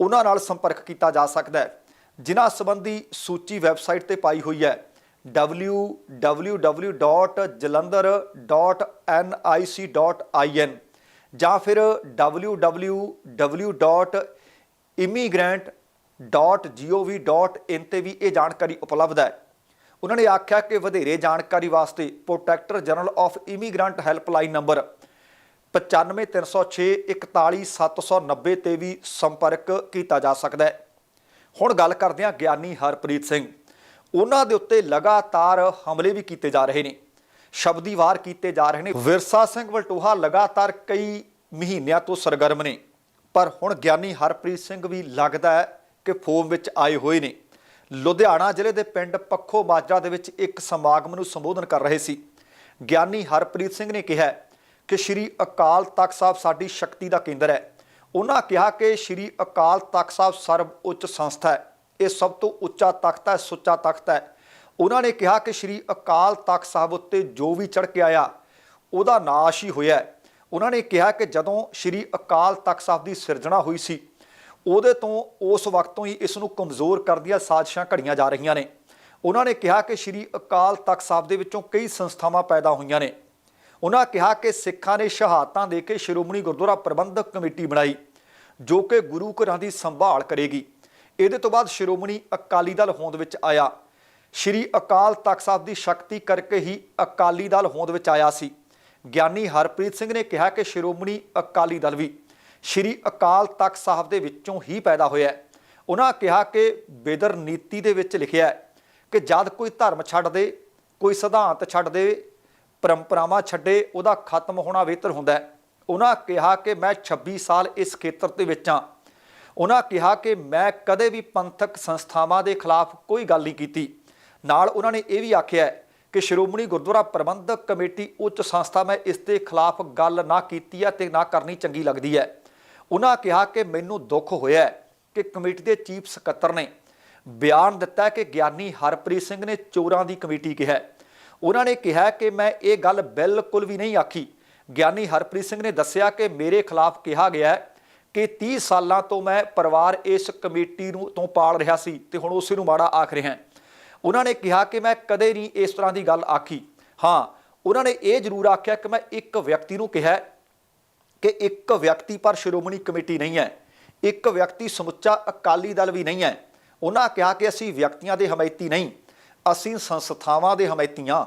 ਉਹਨਾਂ ਨਾਲ ਸੰਪਰਕ ਕੀਤਾ ਜਾ ਸਕਦਾ ਹੈ, ਜਿਨ੍ਹਾਂ ਸੰਬੰਧੀ ਸੂਚੀ ਵੈਬਸਾਈਟ ਤੇ ਪਾਈ ਹੋਈ ਹੈ। www.jalandhar.nic.in ਜਾਂ ਫਿਰ www.immigrant.gov.in ਤੇ ਵੀ ਇਹ ਜਾਣਕਾਰੀ ਉਪਲਬਧ ਹੈ। ਉਹਨਾਂ ਨੇ ਆਖਿਆ ਕਿ ਵਧੇਰੇ ਜਾਣਕਾਰੀ ਵਾਸਤੇ protector general of immigrant helpline number 9530641790 ਤੇ ਵੀ ਸੰਪਰਕ ਕੀਤਾ ਜਾ ਸਕਦਾ ਹੈ। ਹੁਣ ਗੱਲ ਕਰਦੇ ਹਾਂ ਗਿਆਨੀ ਹਰਪ੍ਰੀਤ ਸਿੰਘ। ਉਹਨਾਂ ਦੇ ਉੱਤੇ ਲਗਾਤਾਰ ਹਮਲੇ ਵੀ ਕੀਤੇ ਜਾ ਰਹੇ ਨੇ। ਸ਼ਬਦੀ ਵਾਰ ਕੀਤੇ ਜਾ ਰਹੇ ਨੇ। ਵਿਰਸਾ ਸਿੰਘ ਵਲਟੋਹਾ ਲਗਾਤਾਰ ਕਈ ਮਹੀਨਿਆਂ ਤੋਂ ਸਰਗਰਮ ਨੇ। ਪਰ ਹੁਣ ਗਿਆਨੀ ਹਰਪ੍ਰੀਤ ਸਿੰਘ ਵੀ ਲੱਗਦਾ ਹੈ ਕਿ ਫੋਮ ਵਿੱਚ ਆਏ ਹੋਏ ਨੇ। ਲੁਧਿਆਣਾ ਜ਼ਿਲ੍ਹੇ ਦੇ ਪਿੰਡ ਪੱਖੋ ਮਾਜਰਾ ਦੇ ਵਿੱਚ ਇੱਕ ਸਮਾਗਮ ਨੂੰ ਸੰਬੋਧਨ ਕਰ ਰਹੇ ਸੀ। ਗਿਆਨੀ ਹਰਪ੍ਰੀਤ ਸਿੰਘ ਨੇ ਕਿਹਾ ਕਿ ਸ਼੍ਰੀ ਅਕਾਲ ਤਖਤ ਸਾਹਿਬ ਸਾਡੀ ਸ਼ਕਤੀ ਦਾ ਕੇਂਦਰ ਹੈ। ਉਹਨਾਂ ਕਿਹਾ ਕਿ ਸ਼੍ਰੀ ਅਕਾਲ ਤਖਤ ਸਾਹਿਬ ਸਰਵ ਉੱਚ ਸੰਸਥਾ ਹੈ। ਇਹ ਸਭ ਤੋਂ ਉੱਚਾ ਤਖਤ ਹੈ, ਸੁੱਚਾ ਤਖਤ ਹੈ। ਉਹਨਾਂ ਨੇ ਕਿਹਾ ਕਿ ਸ਼੍ਰੀ ਅਕਾਲ ਤਖਤ ਸਾਹਿਬ ਉੱਤੇ ਜੋ ਵੀ ਚੜ ਕੇ ਆਇਆ, ਉਹਦਾ ਨਾਸ਼ ਹੀ ਹੋਇਆ ਉਹਨਾਂ ਨੇ ਕਿਹਾ ਕਿ ਜਦੋਂ ਸ਼੍ਰੀ ਅਕਾਲ ਤਖਤ ਸਾਹਿਬ ਦੀ ਸਿਰਜਣਾ ਹੋਈ ਸੀ, ਉਹਦੇ ਤੋਂ ਉਸ ਵਕਤ ਤੋਂ ਹੀ ਇਸ ਨੂੰ ਕਮਜ਼ੋਰ ਕਰਦੀਆਂ ਸਾਜ਼ਿਸ਼ਾਂ ਘੜੀਆਂ ਜਾ ਰਹੀਆਂ ਨੇ। ਉਹਨਾਂ ਨੇ ਕਿਹਾ ਕਿ ਸ਼੍ਰੀ ਅਕਾਲ ਤਖਤ ਸਾਹਿਬ ਦੇ ਵਿੱਚੋਂ ਕਈ ਸੰਸਥਾਵਾਂ ਪੈਦਾ ਹੋਈਆਂ ਨੇ। ਉਹਨਾਂ ਕਿਹਾ ਕਿ ਸਿੱਖਾਂ ਨੇ ਸ਼ਹਾਦਤਾਂ ਦੇ ਕੇ ਸ਼੍ਰੋਮਣੀ ਗੁਰਦੁਆਰਾ ਪ੍ਰਬੰਧਕ ਕਮੇਟੀ ਬਣਾਈ, ਜੋ ਕਿ ਗੁਰੂ ਘਰਾਂ ਦੀ ਸੰਭਾਲ ਕਰੇਗੀ। ਇਹਦੇ ਤੋਂ ਬਾਅਦ ਸ਼੍ਰੋਮਣੀ ਅਕਾਲੀ ਦਲ ਹੋਂਦ ਵਿੱਚ ਆਇਆ। ਸ਼੍ਰੀ ਅਕਾਲ ਤਖਤ ਸਾਹਿਬ ਦੀ ਸ਼ਕਤੀ ਕਰਕੇ ਹੀ ਅਕਾਲੀ ਦਲ ਹੋਂਦ ਵਿੱਚ ਆਇਆ ਸੀ। ਗਿਆਨੀ ਹਰਪ੍ਰੀਤ ਸਿੰਘ ਨੇ ਕਿਹਾ ਕਿ ਸ਼੍ਰੋਮਣੀ ਅਕਾਲੀ ਦਲ ਵੀ ਸ਼੍ਰੀ ਅਕਾਲ ਤਖਤ ਸਾਹਿਬ ਦੇ ਵਿੱਚੋਂ ਹੀ ਪੈਦਾ ਹੋਇਆ ਹੈ। ਉਹਨਾਂ ਕਿਹਾ ਕਿ ਬੇਦਰ ਨੀਤੀ ਦੇ ਵਿੱਚ ਲਿਖਿਆ ਹੈ ਕਿ ਜਦ ਕੋਈ ਧਰਮ ਛੱਡ ਦੇ, ਕੋਈ ਸਿਧਾਂਤ ਛੱਡ ਦੇ, ਪਰੰਪਰਾਵਾਂ ਛੱਡੇ, ਉਹਦਾ ਖਤਮ ਹੋਣਾ ਬਿਹਤਰ ਹੁੰਦਾ ਹੈ। ਉਹਨਾਂ ਕਿਹਾ ਕਿ ਮੈਂ 26 ਸਾਲ ਇਸ ਖੇਤਰ ਦੇ ਵਿੱਚ ਹਾਂ। ਉਹਨਾਂ ਕਿਹਾ ਕਿ ਮੈਂ ਕਦੇ ਵੀ ਪੰਥਕ ਸੰਸਥਾਵਾਂ ਦੇ ਖਿਲਾਫ ਕੋਈ ਗੱਲ ਨਹੀਂ ਕੀਤੀ। ਨਾਲ ਉਹਨਾਂ ਨੇ ਇਹ ਵੀ ਆਖਿਆ ਕਿ ਸ਼੍ਰੋਮਣੀ ਗੁਰਦੁਆਰਾ ਪ੍ਰਬੰਧਕ ਕਮੇਟੀ ਉੱਚ ਸੰਸਥਾ ਮੈਂ ਇਸ ਦੇ ਖਿਲਾਫ ਗੱਲ ਨਾ ਕੀਤੀ ਹੈ ਤੇ ਨਾ ਕਰਨੀ ਚੰਗੀ ਲੱਗਦੀ ਹੈ। ਉਹਨਾਂ ਕਿਹਾ ਕਿ ਮੈਨੂੰ ਦੁੱਖ ਹੋਇਆ ਕਿ ਕਮੇਟੀ ਦੇ ਚੀਫ ਸਕੱਤਰ ਨੇ ਬਿਆਨ ਦਿੱਤਾ ਕਿ ਗਿਆਨੀ ਹਰਪ੍ਰੀਤ ਸਿੰਘ ਨੇ ਚੋਰਾਂ ਦੀ ਕਮੇਟੀ ਕਿਹਾ ਉਹਨਾਂ ਨੇ ਕਿਹਾ ਕਿ ਮੈਂ ਇਹ ਗੱਲ ਬਿਲਕੁਲ ਵੀ ਨਹੀਂ ਆਖੀ। ਗਿਆਨੀ ਹਰਪ੍ਰੀਤ ਸਿੰਘ ਨੇ ਦੱਸਿਆ ਕਿ ਮੇਰੇ ਖਿਲਾਫ ਕਿਹਾ ਗਿਆ ਕਿ 30 ਸਾਲਾਂ ਤੋਂ ਮੈਂ ਪਰਿਵਾਰ ਇਸ ਕਮੇਟੀ ਨੂੰ ਤੋਂ ਪਾਲ ਰਿਹਾ ਸੀ ਤੇ ਹੁਣ ਉਸੇ ਨੂੰ ਮਾੜਾ ਆਖ ਰਿਹਾ ਉਹਨਾਂ ਨੇ ਕਿਹਾ ਕਿ ਮੈਂ ਕਦੇ ਨਹੀਂ ਇਸ ਤਰ੍ਹਾਂ ਦੀ ਗੱਲ ਆਖੀ। ਹਾਂ, ਉਹਨਾਂ ਨੇ ਇਹ ਜ਼ਰੂਰ ਆਖਿਆ ਕਿ ਮੈਂ ਇੱਕ ਵਿਅਕਤੀ ਨੂੰ ਕਿਹਾ ਕਿ ਇੱਕ ਵਿਅਕਤੀ ਪਰ ਸ਼੍ਰੋਮਣੀ ਕਮੇਟੀ ਨਹੀਂ ਹੈ। ਇੱਕ ਵਿਅਕਤੀ ਸਮੁੱਚਾ ਅਕਾਲੀ ਦਲ ਵੀ ਨਹੀਂ ਹੈ। ਉਹਨਾਂ ਕਿਹਾ ਕਿ ਅਸੀਂ ਵਿਅਕਤੀਆਂ ਦੇ ਹਮਾਇਤੀ ਨਹੀਂ, ਅਸੀਂ ਸੰਸਥਾਵਾਂ ਦੇ ਹਮਾਇਤੀਆਂ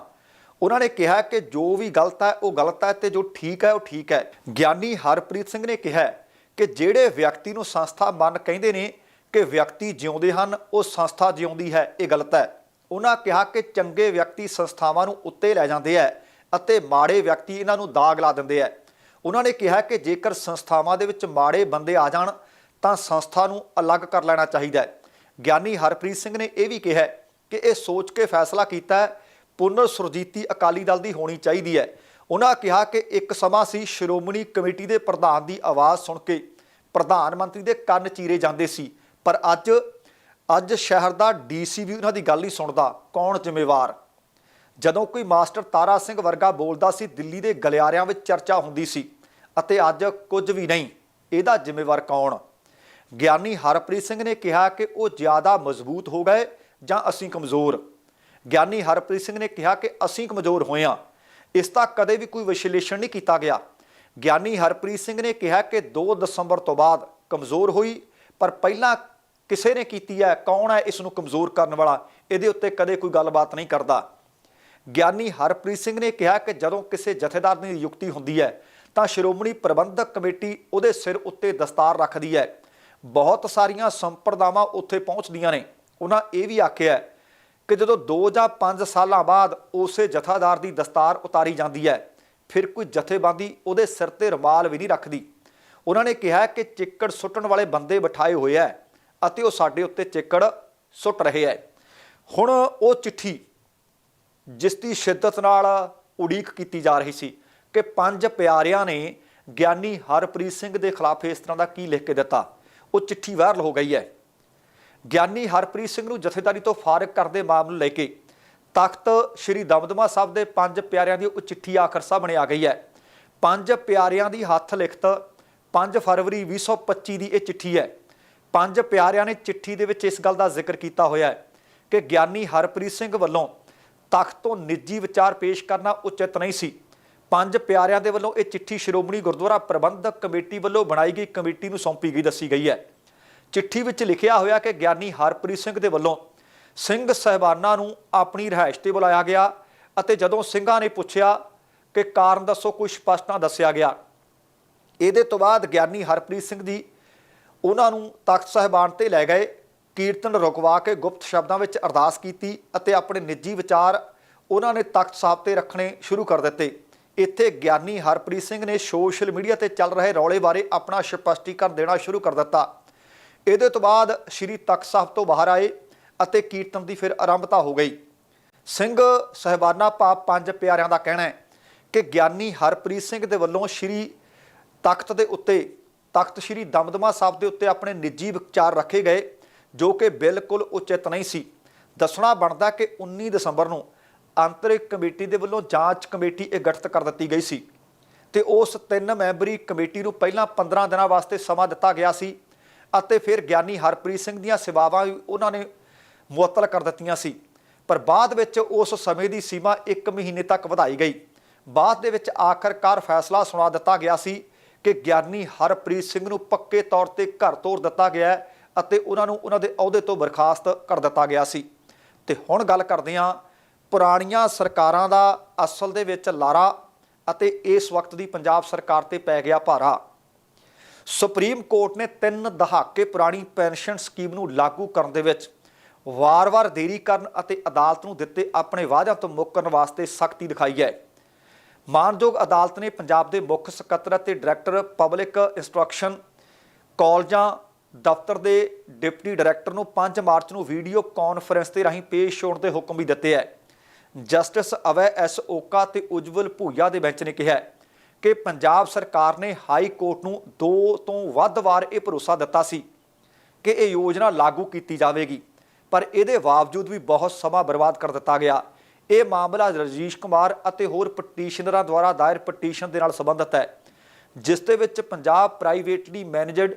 ਉਹਨਾਂ ਨੇ ਕਿਹਾ ਕਿ ਜੋ ਵੀ ਗਲਤ ਹੈ ਉਹ ਗਲਤ ਹੈ ਤੇ ਜੋ ਠੀਕ ਹੈ ਉਹ ਠੀਕ ਹੈ। ਗਿਆਨੀ ਹਰਪ੍ਰੀਤ ਸਿੰਘ ਨੇ ਕਿਹਾ ਕਿ ਜਿਹੜੇ ਵਿਅਕਤੀ ਨੂੰ ਸੰਸਥਾ ਮਨ ਕਹਿੰਦੇ ਨੇ ਕਿ ਵਿਅਕਤੀ ਜਿਉਂਦੇ ਹਨ, ਉਹ ਸੰਸਥਾ ਜਿਉਂਦੀ ਹੈ, ਇਹ ਗਲਤ ਹੈ। ਉਹਨਾਂ ਕਿਹਾ ਕਿ ਚੰਗੇ ਵਿਅਕਤੀ ਸੰਸਥਾਵਾਂ ਨੂੰ ਉੱਤੇ ਲੈ ਜਾਂਦੇ ਹੈ ਅਤੇ ਮਾੜੇ ਵਿਅਕਤੀ ਇਹਨਾਂ ਨੂੰ ਦਾਗ ਲਾ ਦਿੰਦੇ ਹੈ ਉਹਨਾਂ ਨੇ ਕਿਹਾ ਕਿ ਜੇਕਰ ਸੰਸਥਾਵਾਂ ਦੇ ਵਿੱਚ ਮਾੜੇ ਬੰਦੇ ਆ ਜਾਣ, ਤਾਂ ਸੰਸਥਾ ਨੂੰ ਅਲੱਗ ਕਰ ਲੈਣਾ ਚਾਹੀਦਾ ਹੈ ਗਿਆਨੀ ਹਰਪ੍ਰੀਤ ਸਿੰਘ ਨੇ ਇਹ ਵੀ ਕਿਹਾ ਕਿ ਇਹ ਸੋਚ ਕੇ ਫੈਸਲਾ ਕੀਤਾ ਪੁਨਰ ਸੁਰਜੀਤੀ ਅਕਾਲੀ ਦਲ ਦੀ ਹੋਣੀ ਚਾਹੀਦੀ ਹੈ ਉਹਨਾਂ ਕਿਹਾ ਕਿ ਇੱਕ ਸਮਾਂ ਸੀ ਸ਼੍ਰੋਮਣੀ ਕਮੇਟੀ ਦੇ ਪ੍ਰਧਾਨ ਦੀ ਆਵਾਜ਼ ਸੁਣ ਕੇ ਪ੍ਰਧਾਨ ਮੰਤਰੀ ਦੇ ਕੰਨ ਚੀਰੇ ਜਾਂਦੇ ਸੀ, ਪਰ ਅੱਜ ਅੱਜ ਸ਼ਹਿਰ ਦਾ ਡੀਸੀ ਵੀ ਉਹਨਾਂ ਦੀ ਗੱਲ ਨਹੀਂ ਸੁਣਦਾ, ਕੌਣ ਜ਼ਿੰਮੇਵਾਰ? ਜਦੋਂ ਕੋਈ ਮਾਸਟਰ ਤਾਰਾ ਸਿੰਘ ਵਰਗਾ ਬੋਲਦਾ ਸੀ, ਦਿੱਲੀ ਦੇ ਗਲਿਆਰਿਆਂ ਵਿੱਚ ਚਰਚਾ ਹੁੰਦੀ ਸੀ, ਅਤੇ ਅੱਜ ਕੁਝ ਵੀ ਨਹੀਂ, ਇਹਦਾ ਜ਼ਿੰਮੇਵਾਰ ਕੌਣ? ਗਿਆਨੀ ਹਰਪ੍ਰੀਤ ਸਿੰਘ ਨੇ ਕਿਹਾ ਕਿ ਉਹ ਜ਼ਿਆਦਾ ਮਜ਼ਬੂਤ ਹੋ ਗਏ ਜਾਂ ਅਸੀਂ ਕਮਜ਼ੋਰ? ਗਿਆਨੀ ਹਰਪ੍ਰੀਤ ਸਿੰਘ ਨੇ ਕਿਹਾ ਕਿ ਅਸੀਂ ਕਮਜ਼ੋਰ ਹੋਏ ਹਾਂ। ਇਸ ਦਾ ਕਦੇ ਵੀ ਕੋਈ ਵਿਸ਼ਲੇਸ਼ਣ ਨਹੀਂ ਕੀਤਾ ਗਿਆ। ਗਿਆਨੀ ਹਰਪ੍ਰੀਤ ਸਿੰਘ ਨੇ ਕਿਹਾ ਕਿ 2 ਦਸੰਬਰ ਤੋਂ ਬਾਅਦ ਕਮਜ਼ੋਰ ਹੋਈ, ਪਰ ਪਹਿਲਾਂ ਕਿਸੇ ਨੇ ਕੀਤੀ ਹੈ, ਕੌਣ ਹੈ ਇਸ ਨੂੰ ਕਮਜ਼ੋਰ ਕਰਨ ਵਾਲਾ, ਇਹਦੇ ਉੱਤੇ ਕਦੇ ਕੋਈ ਗੱਲਬਾਤ ਨਹੀਂ ਕਰਦਾ। ਗਿਆਨੀ ਹਰਪ੍ਰੀਤ ਸਿੰਘ ਨੇ ਕਿਹਾ ਕਿ ਜਦੋਂ ਕਿਸੇ ਜਥੇਦਾਰ ਦੀ ਨਿਯੁਕਤੀ ਹੁੰਦੀ ਹੈ, ਤਾਂ ਸ਼੍ਰੋਮਣੀ ਪ੍ਰਬੰਧਕ ਕਮੇਟੀ ਉਹਦੇ ਸਿਰ ਉੱਤੇ ਦਸਤਾਰ ਰੱਖਦੀ ਹੈ। ਬਹੁਤ ਸਾਰੀਆਂ ਸੰਪਰਦਾਵਾਂ ਉੱਥੇ ਪਹੁੰਚਦੀਆਂ ਨੇ। ਉਹਨਾਂ ਇਹ ਵੀ ਆਖਿਆ ਕਿ ਜਦੋਂ 2 ਜਾਂ 5 ਸਾਲਾਂ ਬਾਅਦ ਉਸੇ ਜਥਾਦਾਰ ਦੀ ਦਸਤਾਰ ਉਤਾਰੀ ਜਾਂਦੀ ਹੈ, ਫਿਰ ਕੋਈ ਜਥੇਬੰਦੀ ਉਹਦੇ ਸਿਰ ਤੇ ਰੁਮਾਲ ਵੀ ਨਹੀਂ ਰੱਖਦੀ। ਉਹਨਾਂ ਨੇ ਕਿਹਾ ਕਿ ਚਿੱਕੜ ਸੁੱਟਣ ਵਾਲੇ ਬੰਦੇ ਬਿਠਾਏ ਹੋਏ ਆ ਅਤੇ ਉਹ ਸਾਡੇ ਉੱਤੇ ਚਿੱਕੜ ਸੁੱਟ ਰਹੇ ਹੈ। ਹੁਣ ਉਹ ਚਿੱਠੀ ਜਿਸ ਦੀ ਸ਼ਿੱਦਤ ਨਾਲ ਉਡੀਕ ਕੀਤੀ ਜਾ ਰਹੀ ਸੀ ਕਿ ਪੰਜ ਪਿਆਰਿਆਂ ਨੇ ਗਿਆਨੀ ਹਰਪ੍ਰੀਤ ਸਿੰਘ ਦੇ ਖਿਲਾਫ ਇਸ ਤਰ੍ਹਾਂ ਦਾ ਕੀ ਲਿਖ ਕੇ ਦਿੱਤਾ, ਉਹ ਚਿੱਠੀ ਵਾਇਰਲ ਹੋ ਗਈ ਹੈ। ਗਿਆਨੀ ਹਰਪ੍ਰੀਤ ਸਿੰਘ ਨੂੰ ਜਥੇਦਾਰੀ ਤੋਂ ਫਾਰਗ ਕਰਨ ਦੇ ਮਾਮਲੇ ਲੈ ਕੇ ਤਖਤ ਸ੍ਰੀ ਦਮਦਮਾ ਸਾਹਿਬ ਦੇ ਪੰਜ ਪਿਆਰਿਆਂ ਦੀ ਉਹ ਚਿੱਠੀ ਆਖਰ ਸਾਹਮਣੇ ਆ ਗਈ ਹੈ। ਪੰਜ ਪਿਆਰਿਆਂ ਦੀ ਹੱਥ ਲਿਖਤ 5 ਫਰਵਰੀ 2025 ਦੀ ਇਹ ਚਿੱਠੀ ਹੈ। ਪੰਜ ਪਿਆਰਿਆਂ ਨੇ ਚਿੱਠੀ ਦੇ ਵਿੱਚ ਇਸ ਗੱਲ ਦਾ ਜ਼ਿਕਰ ਕੀਤਾ ਹੋਇਆ ਹੈ ਕਿ ਗਿਆਨੀ ਹਰਪ੍ਰੀਤ ਸਿੰਘ ਵੱਲੋਂ ਤਖਤ ਤੋਂ ਨਿੱਜੀ ਵਿਚਾਰ ਪੇਸ਼ ਕਰਨਾ ਉਚਿਤ ਨਹੀਂ ਸੀ। ਪੰਜ ਪਿਆਰਿਆਂ ਦੇ ਵੱਲੋਂ ਇਹ ਚਿੱਠੀ ਸ਼੍ਰੋਮਣੀ ਗੁਰਦੁਆਰਾ ਪ੍ਰਬੰਧਕ ਕਮੇਟੀ ਵੱਲੋਂ ਬਣਾਈ ਗਈ ਕਮੇਟੀ ਨੂੰ ਸੌਂਪੀ ਗਈ, ਦੱਸੀ ਗਈ ਹੈ। ਚਿੱਠੀ ਵਿੱਚ ਲਿਖਿਆ ਹੋਇਆ ਕਿ ਗਿਆਨੀ ਹਰਪ੍ਰੀਤ ਸਿੰਘ ਦੇ ਵੱਲੋਂ ਸਿੰਘ ਸਹਿਬਾਨਾਂ ਨੂੰ ਆਪਣੀ ਰਿਹਾਇਸ਼ ਤੇ ਬੁਲਾਇਆ ਗਿਆ ਅਤੇ ਜਦੋਂ ਸਿੰਘਾਂ ਨੇ ਪੁੱਛਿਆ ਕਿ ਕਾਰਨ ਦੱਸੋ, ਕੋਈ ਸਪਸ਼ਟ ਨਾ ਦੱਸਿਆ ਗਿਆ। ਇਹਦੇ ਤੋਂ ਬਾਅਦ ਗਿਆਨੀ ਹਰਪ੍ਰੀਤ ਸਿੰਘ ਜੀ ਉਹਨਾਂ ਨੂੰ ਤਖਤ ਸਾਹਿਬਾਨ ਤੇ ਲੈ ਗਏ, ਕੀਰਤਨ ਰੁਕਵਾ ਕੇ ਗੁਪਤ ਸ਼ਬਦਾਂ ਵਿੱਚ ਅਰਦਾਸ ਕੀਤੀ ਅਤੇ ਆਪਣੇ ਨਿੱਜੀ ਵਿਚਾਰ ਉਹਨਾਂ ਨੇ ਤਖਤ ਸਾਹਿਬ ਤੇ ਰੱਖਣੇ ਸ਼ੁਰੂ ਕਰ ਦਿੱਤੇ। ਇੱਥੇ ਗਿਆਨੀ ਹਰਪ੍ਰੀਤ ਸਿੰਘ ਨੇ ਸੋਸ਼ਲ ਮੀਡੀਆ ਤੇ ਚੱਲ ਰਹੇ ਰੌਲੇ ਬਾਰੇ ਆਪਣਾ ਸਪਸ਼ਟੀਕਰਨ ਦੇਣਾ ਸ਼ੁਰੂ ਕਰ ਦਿੱਤਾ। ਇਹਦੇ ਤੋਂ ਬਾਅਦ ਸ਼੍ਰੀ ਤਖਤ ਸਾਹਿਬ ਤੋਂ ਬਾਹਰ ਆਏ ਅਤੇ ਕੀਰਤਨ ਦੀ ਫਿਰ ਆਰੰਭਤਾ ਹੋ ਗਈ। ਸਿੰਘ ਸਹਿਬਾਨਾ ਪਾਪ ਪੰਜ ਪਿਆਰਿਆਂ ਦਾ ਕਹਿਣਾ ਹੈ ਕਿ ਗਿਆਨੀ ਹਰਪ੍ਰੀਤ ਸਿੰਘ ਦੇ ਵੱਲੋਂ ਸ਼੍ਰੀ ਤਖਤ ਦੇ ਉੱਤੇ, ਤਖਤ ਸ਼੍ਰੀ ਦਮਦਮਾ ਸਾਹਿਬ ਦੇ ਉੱਤੇ ਆਪਣੇ ਨਿੱਜੀ ਵਿਚਾਰ ਰੱਖੇ ਗਏ, ਜੋ ਕਿ ਬਿਲਕੁਲ ਉਚਿਤ ਨਹੀਂ ਸੀ। ਦੱਸਣਾ ਬਣਦਾ ਕਿ 19 ਦਸੰਬਰ ਨੂੰ ਅੰਤਰਿਕ ਕਮੇਟੀ ਦੇ ਵੱਲੋਂ ਜਾਂਚ ਕਮੇਟੀ ਇਹ ਗਠਿਤ ਕਰ ਦਿੱਤੀ ਗਈ ਸੀ। ਤੇ ਉਸ ਤਿੰਨ ਮੈਂਬਰੀ ਕਮੇਟੀ ਨੂੰ ਪਹਿਲਾਂ 15 ਦਿਨਾਂ ਵਾਸਤੇ ਸਮਾਂ ਦਿੱਤਾ ਗਿਆ ਸੀ। ਅਤੇ ਫਿਰ ਗਿਆਨੀ ਹਰਪ੍ਰੀਤ ਸਿੰਘ ਦੀਆਂ ਸੇਵਾਵਾਂ ਵੀ ਉਹਨਾਂ ਨੇ ਮੁਅੱਤਲ ਕਰ ਦਿੱਤੀਆਂ ਸੀ। ਪਰ ਬਾਅਦ ਵਿੱਚ ਉਸ ਸਮੇਂ ਦੀ ਸੀਮਾ 1 ਮਹੀਨੇ ਤੱਕ ਵਧਾਈ ਗਈ। ਬਾਅਦ ਦੇ ਵਿੱਚ ਆਖਰਕਾਰ ਫੈਸਲਾ ਸੁਣਾ ਦਿੱਤਾ ਗਿਆ ਸੀ ਕਿ ਗਿਆਨੀ ਹਰਪ੍ਰੀਤ ਸਿੰਘ ਨੂੰ ਪੱਕੇ ਤੌਰ ਤੇ ਘਰ ਤੋਰ ਦਿੱਤਾ ਗਿਆ ਅਤੇ ਉਹਨਾਂ ਨੂੰ ਉਹਨਾਂ ਦੇ ਅਹੁਦੇ ਤੋਂ ਬਰਖਾਸਤ ਕਰ ਦਿੱਤਾ ਗਿਆ ਸੀ। ਤੇ ਹੁਣ ਗੱਲ ਕਰਦੇ ਹਾਂ ਪੁਰਾਣੀਆਂ ਸਰਕਾਰਾਂ ਦਾ ਅਸਲ ਦੇ ਵਿੱਚ ਲਾਰਾ ਅਤੇ ਇਸ ਵਕਤ ਦੀ ਪੰਜਾਬ ਸਰਕਾਰ ਤੇ ਪੈ ਗਿਆ ਭਾਰਾ। ਸੁਪਰੀਮ ਕੋਰਟ ਨੇ ਤਿੰਨ ਦਹਾਕੇ ਪੁਰਾਣੀ ਪੈਨਸ਼ਨ ਸਕੀਮ ਨੂੰ ਲਾਗੂ ਕਰਨ ਦੇ ਵਿੱਚ ਵਾਰ-ਵਾਰ ਦੇਰੀ ਕਰਨ ਅਤੇ ਅਦਾਲਤ ਨੂੰ ਦਿੱਤੇ ਆਪਣੇ ਵਾਅਦਿਆਂ ਤੋਂ ਮੁੱਕਰਨ ਵਾਸਤੇ ਸਖਤੀ ਦਿਖਾਈ ਹੈ। ਮਾਨਯੋਗ ਅਦਾਲਤ ਨੇ ਪੰਜਾਬ ਦੇ ਮੁੱਖ ਸਕੱਤਰ ਅਤੇ ਡਾਇਰੈਕਟਰ, ਪਬਲਿਕ ਇੰਸਟਰਕਸ਼ਨ ਕਾਲਜਾਂ, ਦਫ਼ਤਰ ਦੇ ਡਿਪਟੀ ਡਾਇਰੈਕਟਰ ਨੂੰ 5 ਮਾਰਚ ਨੂੰ ਵੀਡੀਓ ਕਾਨਫਰੰਸ ਤੇ ਰਾਹੀਂ ਪੇਸ਼ ਹੋਣ ਦੇ ਹੁਕਮ ਵੀ ਦਿੱਤੇ ਹੈ। ਜਸਟਿਸ ਅਵੈ ਐਸ ਓਕਾ ਤੇ ਉਜਵਲ ਭੂਇਆ ਦੇ ਬੈਂਚ ਨੇ ਕਿਹਾ ਹੈ। ਕਿ ਪੰਜਾਬ ਸਰਕਾਰ ਨੇ ਹਾਈ ਕੋਰਟ ਨੂੰ ਦੋ ਤੋਂ ਵੱਧ ਵਾਰ ਇਹ ਭਰੋਸਾ ਦਿੱਤਾ ਸੀ ਕਿ ਇਹ ਯੋਜਨਾ ਲਾਗੂ ਕੀਤੀ ਜਾਵੇਗੀ। ਪਰ ਇਹਦੇ ਬਾਵਜੂਦ ਵੀ ਬਹੁਤ ਸਮਾਂ ਬਰਬਾਦ ਕਰ ਦਿੱਤਾ ਗਿਆ। ਇਹ ਮਾਮਲਾ ਰਜੀਸ਼ ਕੁਮਾਰ ਅਤੇ ਹੋਰ ਪਟੀਸ਼ਨਰਾਂ ਦੁਆਰਾ ਦਾਇਰ ਪਟੀਸ਼ਨ ਦੇ ਨਾਲ ਸੰਬੰਧਿਤ ਹੈ, ਜਿਸ ਦੇ ਵਿੱਚ ਪੰਜਾਬ ਪ੍ਰਾਈਵੇਟਲੀ ਮੈਨੇਜਡ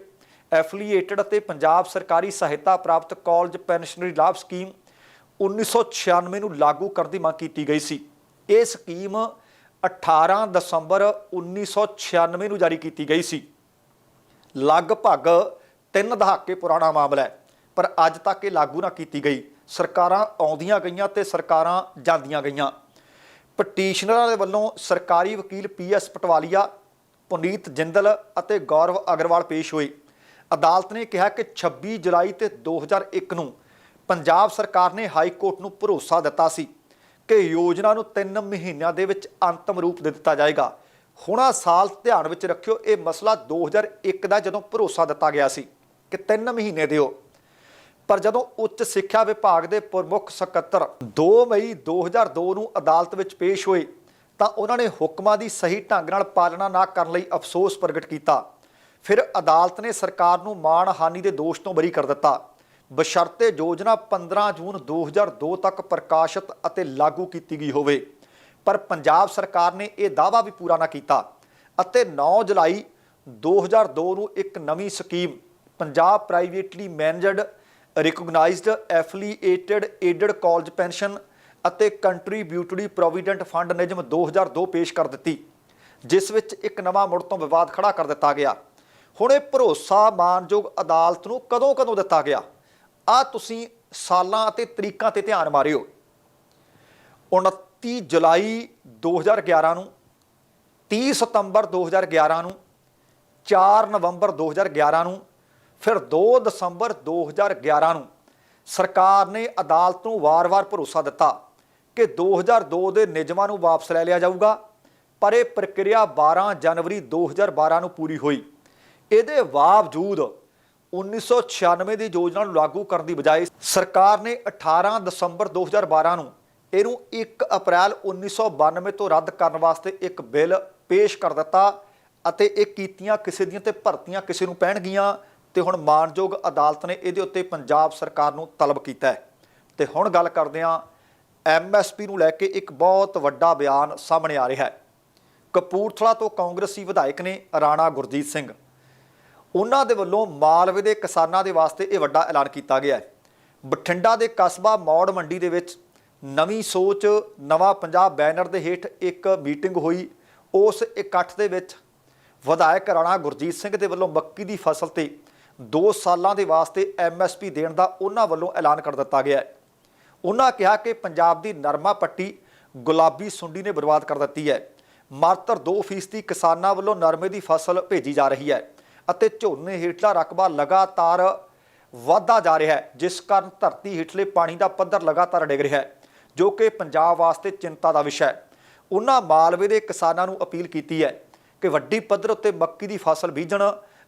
ਐਫੀਲੀਏਟਡ ਅਤੇ ਪੰਜਾਬ ਸਰਕਾਰੀ ਸਹਾਇਤਾ ਪ੍ਰਾਪਤ ਕਾਲਜ ਪੈਨਸ਼ਨਰੀ ਲਾਭ ਸਕੀਮ 1996 ਨੂੰ ਲਾਗੂ ਕਰਨ ਦੀ ਮੰਗ ਕੀਤੀ ਗਈ ਸੀ। ਇਹ ਸਕੀਮ 18 ਦਸੰਬਰ 1996 ਨੂੰ ਜਾਰੀ ਕੀਤੀ ਗਈ ਸੀ। ਲਗਭਗ ਤਿੰਨ ਦਹਾਕੇ ਪੁਰਾਣਾ ਮਾਮਲਾ ਹੈ, ਪਰ ਅੱਜ ਤੱਕ ਇਹ ਲਾਗੂ ਨਾ ਕੀਤੀ ਗਈ। ਸਰਕਾਰਾਂ ਆਉਂਦੀਆਂ ਗਈਆਂ ਤੇ ਸਰਕਾਰਾਂ ਜਾਂਦੀਆਂ ਗਈਆਂ। ਪਟੀਸ਼ਨਰਾਂ ਦੇ ਵੱਲੋਂ ਸਰਕਾਰੀ ਵਕੀਲ ਪੀਐਸ ਪਟਵਾਲੀਆ, ਪੁਨੀਤ ਜਿੰਦਲ ਅਤੇ ਗੌਰਵ ਅਗਰਵਾਲ ਪੇਸ਼ ਹੋਏ। ਅਦਾਲਤ ਨੇ ਕਿਹਾ ਕਿ 26 ਜੁਲਾਈ ਤੇ 2001 ਨੂੰ ਪੰਜਾਬ ਸਰਕਾਰ ਨੇ ਹਾਈ ਕੋਰਟ ਨੂੰ ਭਰੋਸਾ ਦਿੱਤਾ ਸੀ। ਕਿ ਯੋਜਨਾ ਨੂੰ 3 ਮਹੀਨਿਆਂ ਦੇ ਵਿੱਚ ਅੰਤਮ ਰੂਪ ਦੇ ਦਿੱਤਾ ਜਾਏਗਾ। ਹੁਣਾ ਸਾਲ ਧਿਆਨ ਵਿੱਚ ਰੱਖਿਓ, ਇਹ ਮਸਲਾ 2001 ਦਾ ਜਦੋਂ ਭਰੋਸਾ ਦਿੱਤਾ ਗਿਆ ਸੀ ਕਿ 3 ਮਹੀਨੇ ਦਿਓ। ਪਰ ਜਦੋਂ ਉੱਚ ਸਿੱਖਿਆ ਵਿਭਾਗ ਦੇ ਪ੍ਰਮੁੱਖ ਸਕੱਤਰ 2 ਮਈ 2002 ਨੂੰ ਅਦਾਲਤ ਵਿੱਚ ਪੇਸ਼ ਹੋਏ, ਤਾਂ ਉਹਨਾਂ ਨੇ ਹੁਕਮਾਂ ਦੀ ਸਹੀ ਢੰਗ ਨਾਲ ਪਾਲਣਾ ਨਾ ਕਰਨ ਲਈ ਅਫਸੋਸ ਪ੍ਰਗਟ ਕੀਤਾ। ਫਿਰ ਅਦਾਲਤ ਨੇ ਸਰਕਾਰ ਨੂੰ ਮਾਣਹਾਨੀ ਦੇ ਦੋਸ਼ ਤੋਂ ਬਰੀ ਕਰ ਦਿੱਤਾ। ਬਸ਼ਰਤੇ ਯੋਜਨਾ 15 ਜੂਨ 2002 ਤੱਕ ਪ੍ਰਕਾਸ਼ਿਤ ਅਤੇ ਲਾਗੂ ਕੀਤੀ ਗਈ ਹੋਵੇ। ਪਰ ਪੰਜਾਬ ਸਰਕਾਰ ਨੇ ਇਹ ਦਾਅਵਾ ਵੀ ਪੂਰਾ ਨਾ ਕੀਤਾ ਅਤੇ 9 ਜੁਲਾਈ 2002 ਨੂੰ ਇੱਕ ਨਵੀਂ scheme, Punjab privately managed recognised, affiliated, aided college pension ਅਤੇ ਕੰਟਰੀਬਿਊਟਰੀ ਪ੍ਰੋਵੀਡੈਂਟ ਫੰਡ ਨਿਯਮ 2002 ਪੇਸ਼ ਕਰ ਦਿੱਤੀ, ਜਿਸ ਵਿੱਚ ਇੱਕ ਨਵਾਂ ਮੁੜ ਤੋਂ ਵਿਵਾਦ ਖੜਾ ਕਰ ਦਿੱਤਾ ਗਿਆ। ਹੁਣ ਇਹ ਭਰੋਸਾ ਮਾਨਯੋਗ ਅਦਾਲਤ ਨੂੰ ਕਦੋਂ ਕਦੋਂ ਦਿੱਤਾ ਗਿਆ? ਆ ਤੁਸੀਂ ਸਾਲਾਂ ਅਤੇ ਤਰੀਕਾਂ ਤੇ ਧਿਆਨ ਮਾਰਿਓ। 29 ਜੁਲਾਈ 2011 ਨੂੰ 30 ਸਤੰਬਰ 2011 ਨੂੰ 4 ਨਵੰਬਰ 2011 ਨੂੰ, ਫਿਰ 2 ਦਸੰਬਰ 2011 ਨੂੰ ਸਰਕਾਰ ਨੇ ਅਦਾਲਤ ਨੂੰ ਵਾਰ-ਵਾਰ ਭਰੋਸਾ ਦਿੱਤਾ ਕਿ 2002 ਦੇ ਨਿਯਮਾਂ ਨੂੰ ਵਾਪਸ ਲੈ ਲਿਆ ਜਾਊਗਾ, ਪਰ ਇਹ ਪ੍ਰਕਿਰਿਆ 12 ਜਨਵਰੀ 2012 ਨੂੰ ਪੂਰੀ ਹੋਈ। ਇਹਦੇ ਬਾਵਜੂਦ 1996 ਦੀ ਯੋਜਨਾ ਨੂੰ ਲਾਗੂ ਕਰਨ ਦੀ ਬਜਾਏ ਸਰਕਾਰ ਨੇ 18 ਦਸੰਬਰ 2012 ਨੂੰ ਇਹਨੂੰ 1 ਅਪ੍ਰੈਲ 1992 ਤੋਂ ਰੱਦ ਕਰਨ ਵਾਸਤੇ ਇੱਕ ਬਿੱਲ ਪੇਸ਼ ਕਰ ਦਿੱਤਾ ਅਤੇ ਇਹ ਕੀਤੀਆਂ ਕਿਸੇ ਦੀਆਂ ਤੇ ਭਰਤੀਆਂ ਕਿਸੇ ਨੂੰ ਪੈਣਗੀਆਂ ਤੇ ਹੁਣ ਮਾਨਯੋਗ ਅਦਾਲਤ ਨੇ ਇਹਦੇ ਉੱਤੇ ਪੰਜਾਬ ਸਰਕਾਰ ਨੂੰ ਤਲਬ ਕੀਤਾ ਹੈ। ਤੇ ਹੁਣ ਗੱਲ ਕਰਦੇ ਹਾਂ ਐਮਐਸਪੀ ਨੂੰ ਲੈ ਕੇ ਇੱਕ ਬਹੁਤ ਵੱਡਾ ਬਿਆਨ ਸਾਹਮਣੇ ਆ ਰਿਹਾ ਹੈ। ਕਪੂਰਥਲਾ ਤੋਂ ਕਾਂਗਰਸੀ ਵਿਧਾਇਕ ਨੇ ਰਾਣਾ ਗੁਰਜੀਤ ਸਿੰਘ ਉਹਨਾਂ ਦੇ ਵੱਲੋਂ ਮਾਲਵੇ ਦੇ ਕਿਸਾਨਾਂ ਦੇ ਵਾਸਤੇ ਇਹ ਵੱਡਾ ਐਲਾਨ ਕੀਤਾ ਗਿਆ ਹੈ। ਬਠਿੰਡਾ ਦੇ ਕਸਬਾ ਮੌੜ ਮੰਡੀ ਦੇ ਵਿੱਚ ਨਵੀਂ ਸੋਚ, ਨਵਾਂ ਪੰਜਾਬ ਬੈਨਰ ਦੇ ਹੇਠ ਇੱਕ ਮੀਟਿੰਗ ਹੋਈ। ਉਸ ਇਕੱਠ ਦੇ ਵਿੱਚ ਵਿਧਾਇਕ ਰਾਣਾ ਗੁਰਜੀਤ ਸਿੰਘ ਦੇ ਵੱਲੋਂ ਮੱਕੀ ਦੀ ਫਸਲ ਤੇ 2 ਸਾਲਾਂ ਦੇ ਵਾਸਤੇ ਐਮਐਸਪੀ ਦੇਣ ਦਾ ਉਹਨਾਂ ਵੱਲੋਂ ਐਲਾਨ ਕਰ ਦਿੱਤਾ ਗਿਆ ਹੈ। ਉਹਨਾਂ ਕਿਹਾ ਕਿ ਪੰਜਾਬ ਦੀ ਨਰਮਾ ਪੱਟੀ ਗੁਲਾਬੀ ਸੁੰਡੀ ਨੇ ਬਰਬਾਦ ਕਰ ਦਿੱਤੀ ਹੈ। ਮਾਤਰ 2 ਫੀਸਦੀ ਕਿਸਾਨਾਂ ਵੱਲੋਂ ਨਰਮੇ ਦੀ ਫਸਲ ਭੇਜੀ ਜਾ ਰਹੀ ਹੈ। ਅਤੇ ਝੋਨੇ ਹੇਠਲਾ ਰਕਬਾ ਲਗਾਤਾਰ ਵਧਦਾ ਜਾ ਰਿਹਾ ਹੈ, ਜਿਸ ਕਾਰਨ ਧਰਤੀ ਹੇਠਲੇ ਪਾਣੀ ਦਾ ਪੱਧਰ ਲਗਾਤਾਰ ਡਿੱਗ ਰਿਹਾ ਹੈ, ਜੋ ਕਿ ਪੰਜਾਬ ਵਾਸਤੇ ਚਿੰਤਾ ਦਾ ਵਿਸ਼ਾ ਹੈ। ਉਹਨਾਂ ਮਾਲਵੇ ਦੇ ਕਿਸਾਨਾਂ ਨੂੰ ਅਪੀਲ ਕੀਤੀ ਹੈ ਕਿ ਵੱਡੀ ਪੱਧਰ ਉੱਤੇ ਮੱਕੀ ਦੀ ਫਸਲ ਬੀਜਣ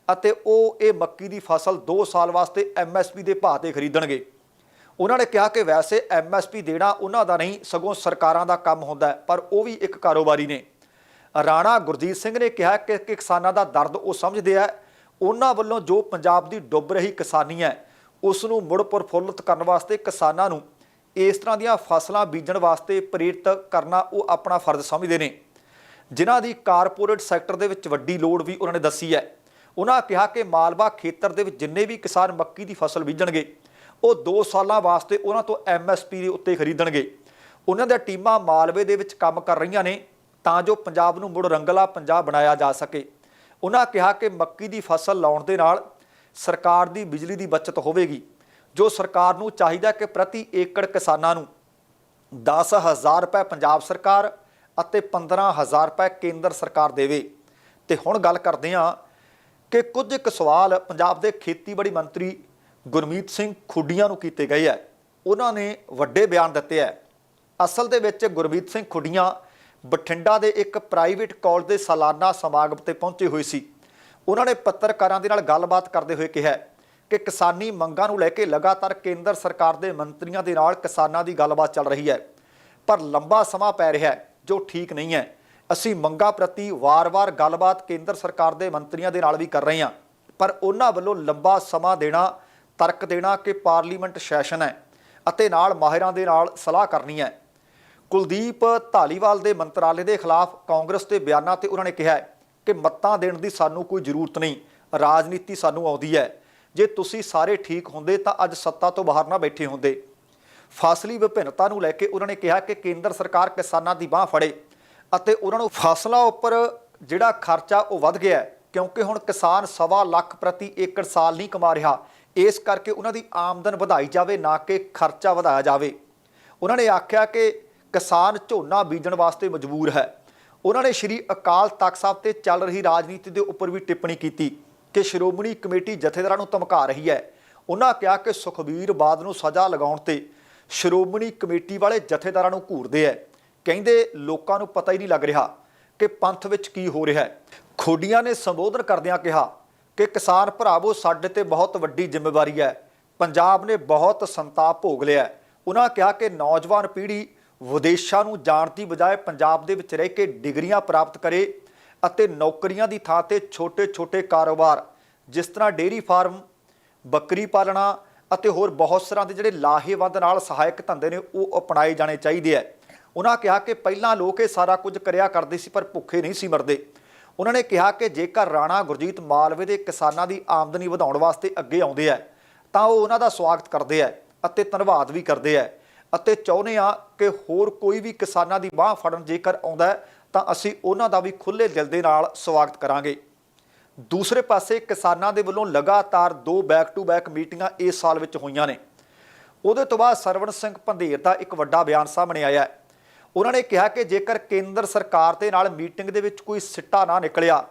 ਅਤੇ ਉਹ ਇਹ ਮੱਕੀ ਦੀ ਫਸਲ 2 ਸਾਲ ਵਾਸਤੇ ਐਮਐਸਪੀ ਦੇ ਭਾਅ ਤੇ ਖਰੀਦਣਗੇ। ਉਹਨਾਂ ਨੇ ਕਿਹਾ ਕਿ ਵੈਸੇ ਐਮਐਸਪੀ ਦੇਣਾ ਉਹਨਾਂ ਦਾ ਨਹੀਂ, ਸਗੋਂ ਸਰਕਾਰਾਂ ਦਾ ਕੰਮ ਹੁੰਦਾ ਪਰ ਉਹ ਵੀ ਇੱਕ ਕਾਰੋਬਾਰੀ ਨੇ। ਰਾਣਾ ਗੁਰਜੀਤ ਸਿੰਘ ਨੇ ਕਿਹਾ ਕਿ ਕਿ ਕਿਸਾਨਾਂ ਦਾ ਦਰਦ ਉਹ ਸਮਝਦੇ ਆ ਉਹਨਾਂ ਵੱਲੋਂ ਜੋ ਪੰਜਾਬ ਦੀ ਡੁੱਬ ਰਹੀ ਕਿਸਾਨੀ ਹੈ ਉਸ ਨੂੰ ਮੁੜ ਪ੍ਰਫੁੱਲਤ ਕਰਨ ਵਾਸਤੇ ਕਿਸਾਨਾਂ ਨੂੰ ਇਸ ਤਰ੍ਹਾਂ ਦੀਆਂ ਫਸਲਾਂ ਬੀਜਣ ਵਾਸਤੇ ਪ੍ਰੇਰਿਤ ਕਰਨਾ ਉਹ ਆਪਣਾ ਫਰਜ਼ ਸਮਝਦੇ ਨੇ। ਜਿਨ੍ਹਾਂ ਦੀ ਕਾਰਪੋਰੇਟ ਸੈਕਟਰ ਦੇ ਵਿੱਚ ਵੱਡੀ ਲੋੜ ਵੀ ਉਹਨਾਂ ਨੇ ਦੱਸੀ ਹੈ। ਉਹਨਾਂ ਕਿਹਾ ਕਿ ਮਾਲਵਾ ਖੇਤਰ ਦੇ ਵਿੱਚ ਜਿੰਨੇ ਵੀ ਕਿਸਾਨ ਮੱਕੀ ਦੀ ਫਸਲ ਬੀਜਣਗੇ, ਉਹ 2 ਸਾਲਾਂ ਵਾਸਤੇ ਉਹਨਾਂ ਤੋਂ ਐਮਐਸਪੀ ਦੇ ਉੱਤੇ ਖਰੀਦਣਗੇ। ਉਹਨਾਂ ਦੀਆਂ ਟੀਮਾਂ ਮਾਲਵੇ ਦੇ ਵਿੱਚ ਕੰਮ ਕਰ ਰਹੀਆਂ ਨੇ ਤਾਂ ਜੋ ਪੰਜਾਬ ਨੂੰ ਮੁੜ ਰੰਗਲਾ ਪੰਜਾਬ ਬਣਾਇਆ ਜਾ ਸਕੇ। ਉਹਨਾਂ ਕਿਹਾ ਕਿ ਮੱਕੀ ਦੀ ਫਸਲ ਲਾਉਣ ਦੇ ਨਾਲ ਸਰਕਾਰ ਦੀ ਬਿਜਲੀ ਦੀ ਬਚਤ ਹੋਵੇਗੀ, ਜੋ ਸਰਕਾਰ ਨੂੰ ਚਾਹੀਦਾ ਕਿ ਪ੍ਰਤੀ ਏਕੜ ਕਿਸਾਨਾਂ ਨੂੰ 10000 ਰੁਪਏ ਪੰਜਾਬ ਸਰਕਾਰ ਅਤੇ 15000 ਰੁਪਏ ਕੇਂਦਰ ਸਰਕਾਰ ਦੇਵੇ। ਤੇ ਹੁਣ ਗੱਲ ਕਰਦੇ ਹਾਂ ਕਿ ਕੁਝ ਇੱਕ ਸਵਾਲ ਪੰਜਾਬ ਦੇ ਖੇਤੀਬਾੜੀ ਮੰਤਰੀ ਗੁਰਮੀਤ ਸਿੰਘ ਖੁੱਡੀਆਂ ਨੂੰ ਕੀਤੇ ਗਏ ਹੈ। ਉਹਨਾਂ ਨੇ ਵੱਡੇ ਬਿਆਨ ਦਿੱਤੇ ਹੈ। ਅਸਲ ਦੇ ਵਿੱਚ ਗੁਰਮੀਤ ਸਿੰਘ ਖੁੱਡੀਆਂ ਬਠਿੰਡਾ ਦੇ ਇੱਕ ਪ੍ਰਾਈਵੇਟ ਕਾਲਜ ਦੇ ਸਾਲਾਨਾ ਸਮਾਗਮ ਤੇ ਪਹੁੰਚੇ ਹੋਏ ਸੀ। ਉਹਨਾਂ ਨੇ ਪੱਤਰਕਾਰਾਂ ਦੇ ਨਾਲ ਗੱਲਬਾਤ ਕਰਦੇ ਹੋਏ ਕਿਹਾ ਕਿ ਕਿਸਾਨੀ ਮੰਗਾਂ ਨੂੰ ਲੈ ਕੇ ਲਗਾਤਾਰ ਕੇਂਦਰ ਸਰਕਾਰ ਦੇ ਮੰਤਰੀਆਂ ਦੇ ਨਾਲ ਕਿਸਾਨਾਂ ਦੀ ਗੱਲਬਾਤ ਚੱਲ ਰਹੀ ਹੈ। ਪਰ ਲੰਬਾ ਸਮਾਂ ਪੈ ਰਿਹਾ ਹੈ, ਜੋ ਠੀਕ ਨਹੀਂ ਹੈ। ਅਸੀਂ ਮੰਗਾਂ ਪ੍ਰਤੀ ਵਾਰ-ਵਾਰ ਗੱਲਬਾਤ ਕੇਂਦਰ ਸਰਕਾਰ ਦੇ ਮੰਤਰੀਆਂ ਦੇ ਨਾਲ ਵੀ ਕਰ ਰਹੇ ਹਾਂ। ਪਰ ਉਹਨਾਂ ਵੱਲੋਂ ਲੰਬਾ ਸਮਾਂ ਦੇਣਾ, ਤਰਕ ਦੇਣਾ ਕਿ ਪਾਰਲੀਮੈਂਟ ਸੈਸ਼ਨ ਹੈ ਅਤੇ ਨਾਲ ਮਾਹਿਰਾਂ ਦੇ ਨਾਲ ਸਲਾਹ ਕਰਨੀ ਹੈ। ਕੁਲਦੀਪ ਧਾਲੀਵਾਲ ਦੇ ਮੰਤਰਾਲੇ ਦੇ ਖਿਲਾਫ ਕਾਂਗਰਸ ਦੇ ਬਿਆਨਾਂ ਤੇ ਉਹਨਾਂ ਨੇ ਕਿਹਾ ਹੈ ਕਿ ਮੱਤਾਂ ਦੇਣ ਦੀ ਸਾਨੂੰ ਕੋਈ ਜ਼ਰੂਰਤ ਨਹੀਂ, ਰਾਜਨੀਤੀ ਸਾਨੂੰ ਆਉਂਦੀ ਹੈ। ਜੇ ਤੁਸੀਂ ਸਾਰੇ ਠੀਕ ਹੁੰਦੇ ਤਾਂ ਅੱਜ ਸੱਤਾ ਤੋਂ ਬਾਹਰ ਨਾ ਬੈਠੇ ਹੁੰਦੇ। ਫਸਲੀ ਵਿਭਿੰਨਤਾ ਨੂੰ ਲੈ ਕੇ ਉਹਨਾਂ ਨੇ ਕਿਹਾ ਕਿ ਕੇਂਦਰ ਸਰਕਾਰ ਕਿਸਾਨਾਂ ਦੀ ਬਾਹ ਫੜੇ ਅਤੇ ਉਹਨਾਂ ਨੂੰ ਫਸਲਾਂ ਉੱਪਰ ਜਿਹੜਾ ਖਰਚਾ ਉਹ ਵੱਧ ਗਿਆ ਕਿਉਂਕਿ ਹੁਣ ਕਿਸਾਨ ਸਵਾ ਲੱਖ ਪ੍ਰਤੀ ਏਕੜ ਸਾਲ ਨਹੀਂ ਕਮਾ ਰਿਹਾ। ਇਸ ਕਰਕੇ ਉਹਨਾਂ ਦੀ ਆਮਦਨ ਵਧਾਈ ਜਾਵੇ, ਨਾ ਕਿ ਖਰਚਾ ਵਧਾਇਆ ਜਾਵੇ। ਉਹਨਾਂ ਨੇ ਆਖਿਆ ਕਿ ਕਿਸਾਨ ਝੋਨਾ ਬੀਜਣ ਵਾਸਤੇ ਮਜਬੂਰ ਹੈ। ਉਹਨਾਂ ਨੇ ਸ਼੍ਰੀ ਅਕਾਲ ਤਖਤ ਸਾਹਿਬ ਤੇ ਚੱਲ ਰਹੀ ਰਾਜਨੀਤੀ ਦੇ ਉੱਪਰ ਵੀ ਟਿੱਪਣੀ ਕੀਤੀ ਕਿ ਸ਼੍ਰੋਮਣੀ ਕਮੇਟੀ ਜਥੇਦਾਰਾਂ ਨੂੰ ਧਮਕਾ ਰਹੀ ਹੈ। ਉਹਨਾਂ ਕਿਹਾ ਕਿ ਸੁਖਬੀਰ ਬਾਦ ਨੂੰ ਸਜ਼ਾ ਲਗਾਉਣ ਤੇ ਸ਼੍ਰੋਮਣੀ ਕਮੇਟੀ ਵਾਲੇ ਜਥੇਦਾਰਾਂ ਨੂੰ ਘੂਰਦੇ ਹੈ। ਕਹਿੰਦੇ, ਲੋਕਾਂ ਨੂੰ ਪਤਾ ਹੀ ਨਹੀਂ ਲੱਗ ਰਿਹਾ ਕਿ ਪੰਥ ਵਿੱਚ ਕੀ ਹੋ ਰਿਹਾ ਹੈ। ਖੋਡੀਆਂ ਨੇ ਸੰਬੋਧਨ ਕਰਦਿਆਂ ਕਿਹਾ ਕਿ ਕਿਸਾਨ ਭਰਾਵੋ, ਸਾਡੇ ਤੇ ਬਹੁਤ ਵੱਡੀ ਜ਼ਿੰਮੇਵਾਰੀ ਹੈ। ਪੰਜਾਬ ਨੇ ਬਹੁਤ ਸੰਤਾਪ ਭੋਗ ਲਿਆ ਉਹਨਾਂ ਕਿਹਾ ਕਿ ਨੌਜਵਾਨ ਪੀੜ੍ਹੀ ਵਿਦੇਸ਼ਾਂ ਨੂੰ ਜਾਣ ਦੀ ਬਜਾਏ ਪੰਜਾਬ ਦੇ ਵਿੱਚ ਰਹਿ ਕੇ ਡਿਗਰੀਆਂ ਪ੍ਰਾਪਤ ਕਰੇ ਅਤੇ ਨੌਕਰੀਆਂ ਦੀ ਥਾਂ ਤੇ ਛੋਟੇ-ਛੋਟੇ ਕਾਰੋਬਾਰ, ਜਿਸ ਤਰ੍ਹਾਂ ਡੇਅਰੀ ਫਾਰਮ, ਬੱਕਰੀ ਪਾਲਣਾ ਅਤੇ ਹੋਰ ਬਹੁਤ ਸਾਰਾਂ ਦੇ ਜਿਹੜੇ ਲਾਹੇਵੰਦ ਨਾਲ ਸਹਾਇਕ ਧੰਦੇ ਨੇ, ਉਹ ਅਪਣਾਏ ਜਾਣੇ ਚਾਹੀਦੇ ਹੈ ਉਹਨਾਂ ਕਿਹਾ ਕਿ ਪਹਿਲਾਂ ਲੋਕ ਇਹ ਸਾਰਾ ਕੁਝ ਕਰਿਆ ਕਰਦੇ ਸੀ, ਪਰ ਭੁੱਖੇ ਨਹੀਂ ਸੀ ਮਰਦੇ। ਉਹਨਾਂ ਨੇ ਕਿਹਾ ਕਿ ਜੇਕਰ ਰਾਣਾ ਗੁਰਜੀਤ ਮਾਲਵੇ ਦੇ ਕਿਸਾਨਾਂ ਦੀ ਆਮਦਨੀ ਵਧਾਉਣ ਵਾਸਤੇ ਅੱਗੇ ਆਉਂਦੇ ਆ ਤਾਂ ਉਹ ਉਹਨਾਂ ਦਾ ਸਵਾਗਤ ਕਰਦੇ ਆ ਅਤੇ ਧੰਨਵਾਦ ਵੀ ਕਰਦੇ ਆ ਅਤੇ ਚਾਹੁੰਦੇ ਆ ਕਿ ਹੋਰ ਕੋਈ ਵੀ ਕਿਸਾਨਾਂ ਦੀ ਬਾਹ ਫੜਨ ਜੇਕਰ ਆਉਂਦਾ ਤਾਂ ਅਸੀਂ ਉਹਨਾਂ ਦਾ ਵੀ ਖੁੱਲੇ ਦਿਲ ਦੇ ਨਾਲ ਸਵਾਗਤ ਕਰਾਂਗੇ। ਦੂਸਰੇ ਪਾਸੇ ਕਿਸਾਨਾਂ ਦੇ ਵੱਲੋਂ ਲਗਾਤਾਰ ਦੋ ਬੈਕ ਟੂ ਬੈਕ ਮੀਟਿੰਗਾਂ ਇਸ ਸਾਲ ਵਿੱਚ ਹੋਈਆਂ ਨੇ। ਉਹਦੇ ਤੋਂ ਬਾਅਦ ਸਰਵਣ ਸਿੰਘ ਪੰਧੇਰ ਦਾ ਇੱਕ ਵੱਡਾ ਬਿਆਨ ਸਾਹਮਣੇ ਆਇਆ ਹੈ। ਉਹਨਾਂ ਨੇ ਕਿਹਾ ਕਿ ਜੇਕਰ ਕੇਂਦਰ ਸਰਕਾਰ ਦੇ ਨਾਲ ਮੀਟਿੰਗ ਦੇ ਵਿੱਚ ਕੋਈ ਸਿੱਟਾ ਨਾ ਨਿਕਲਿਆ,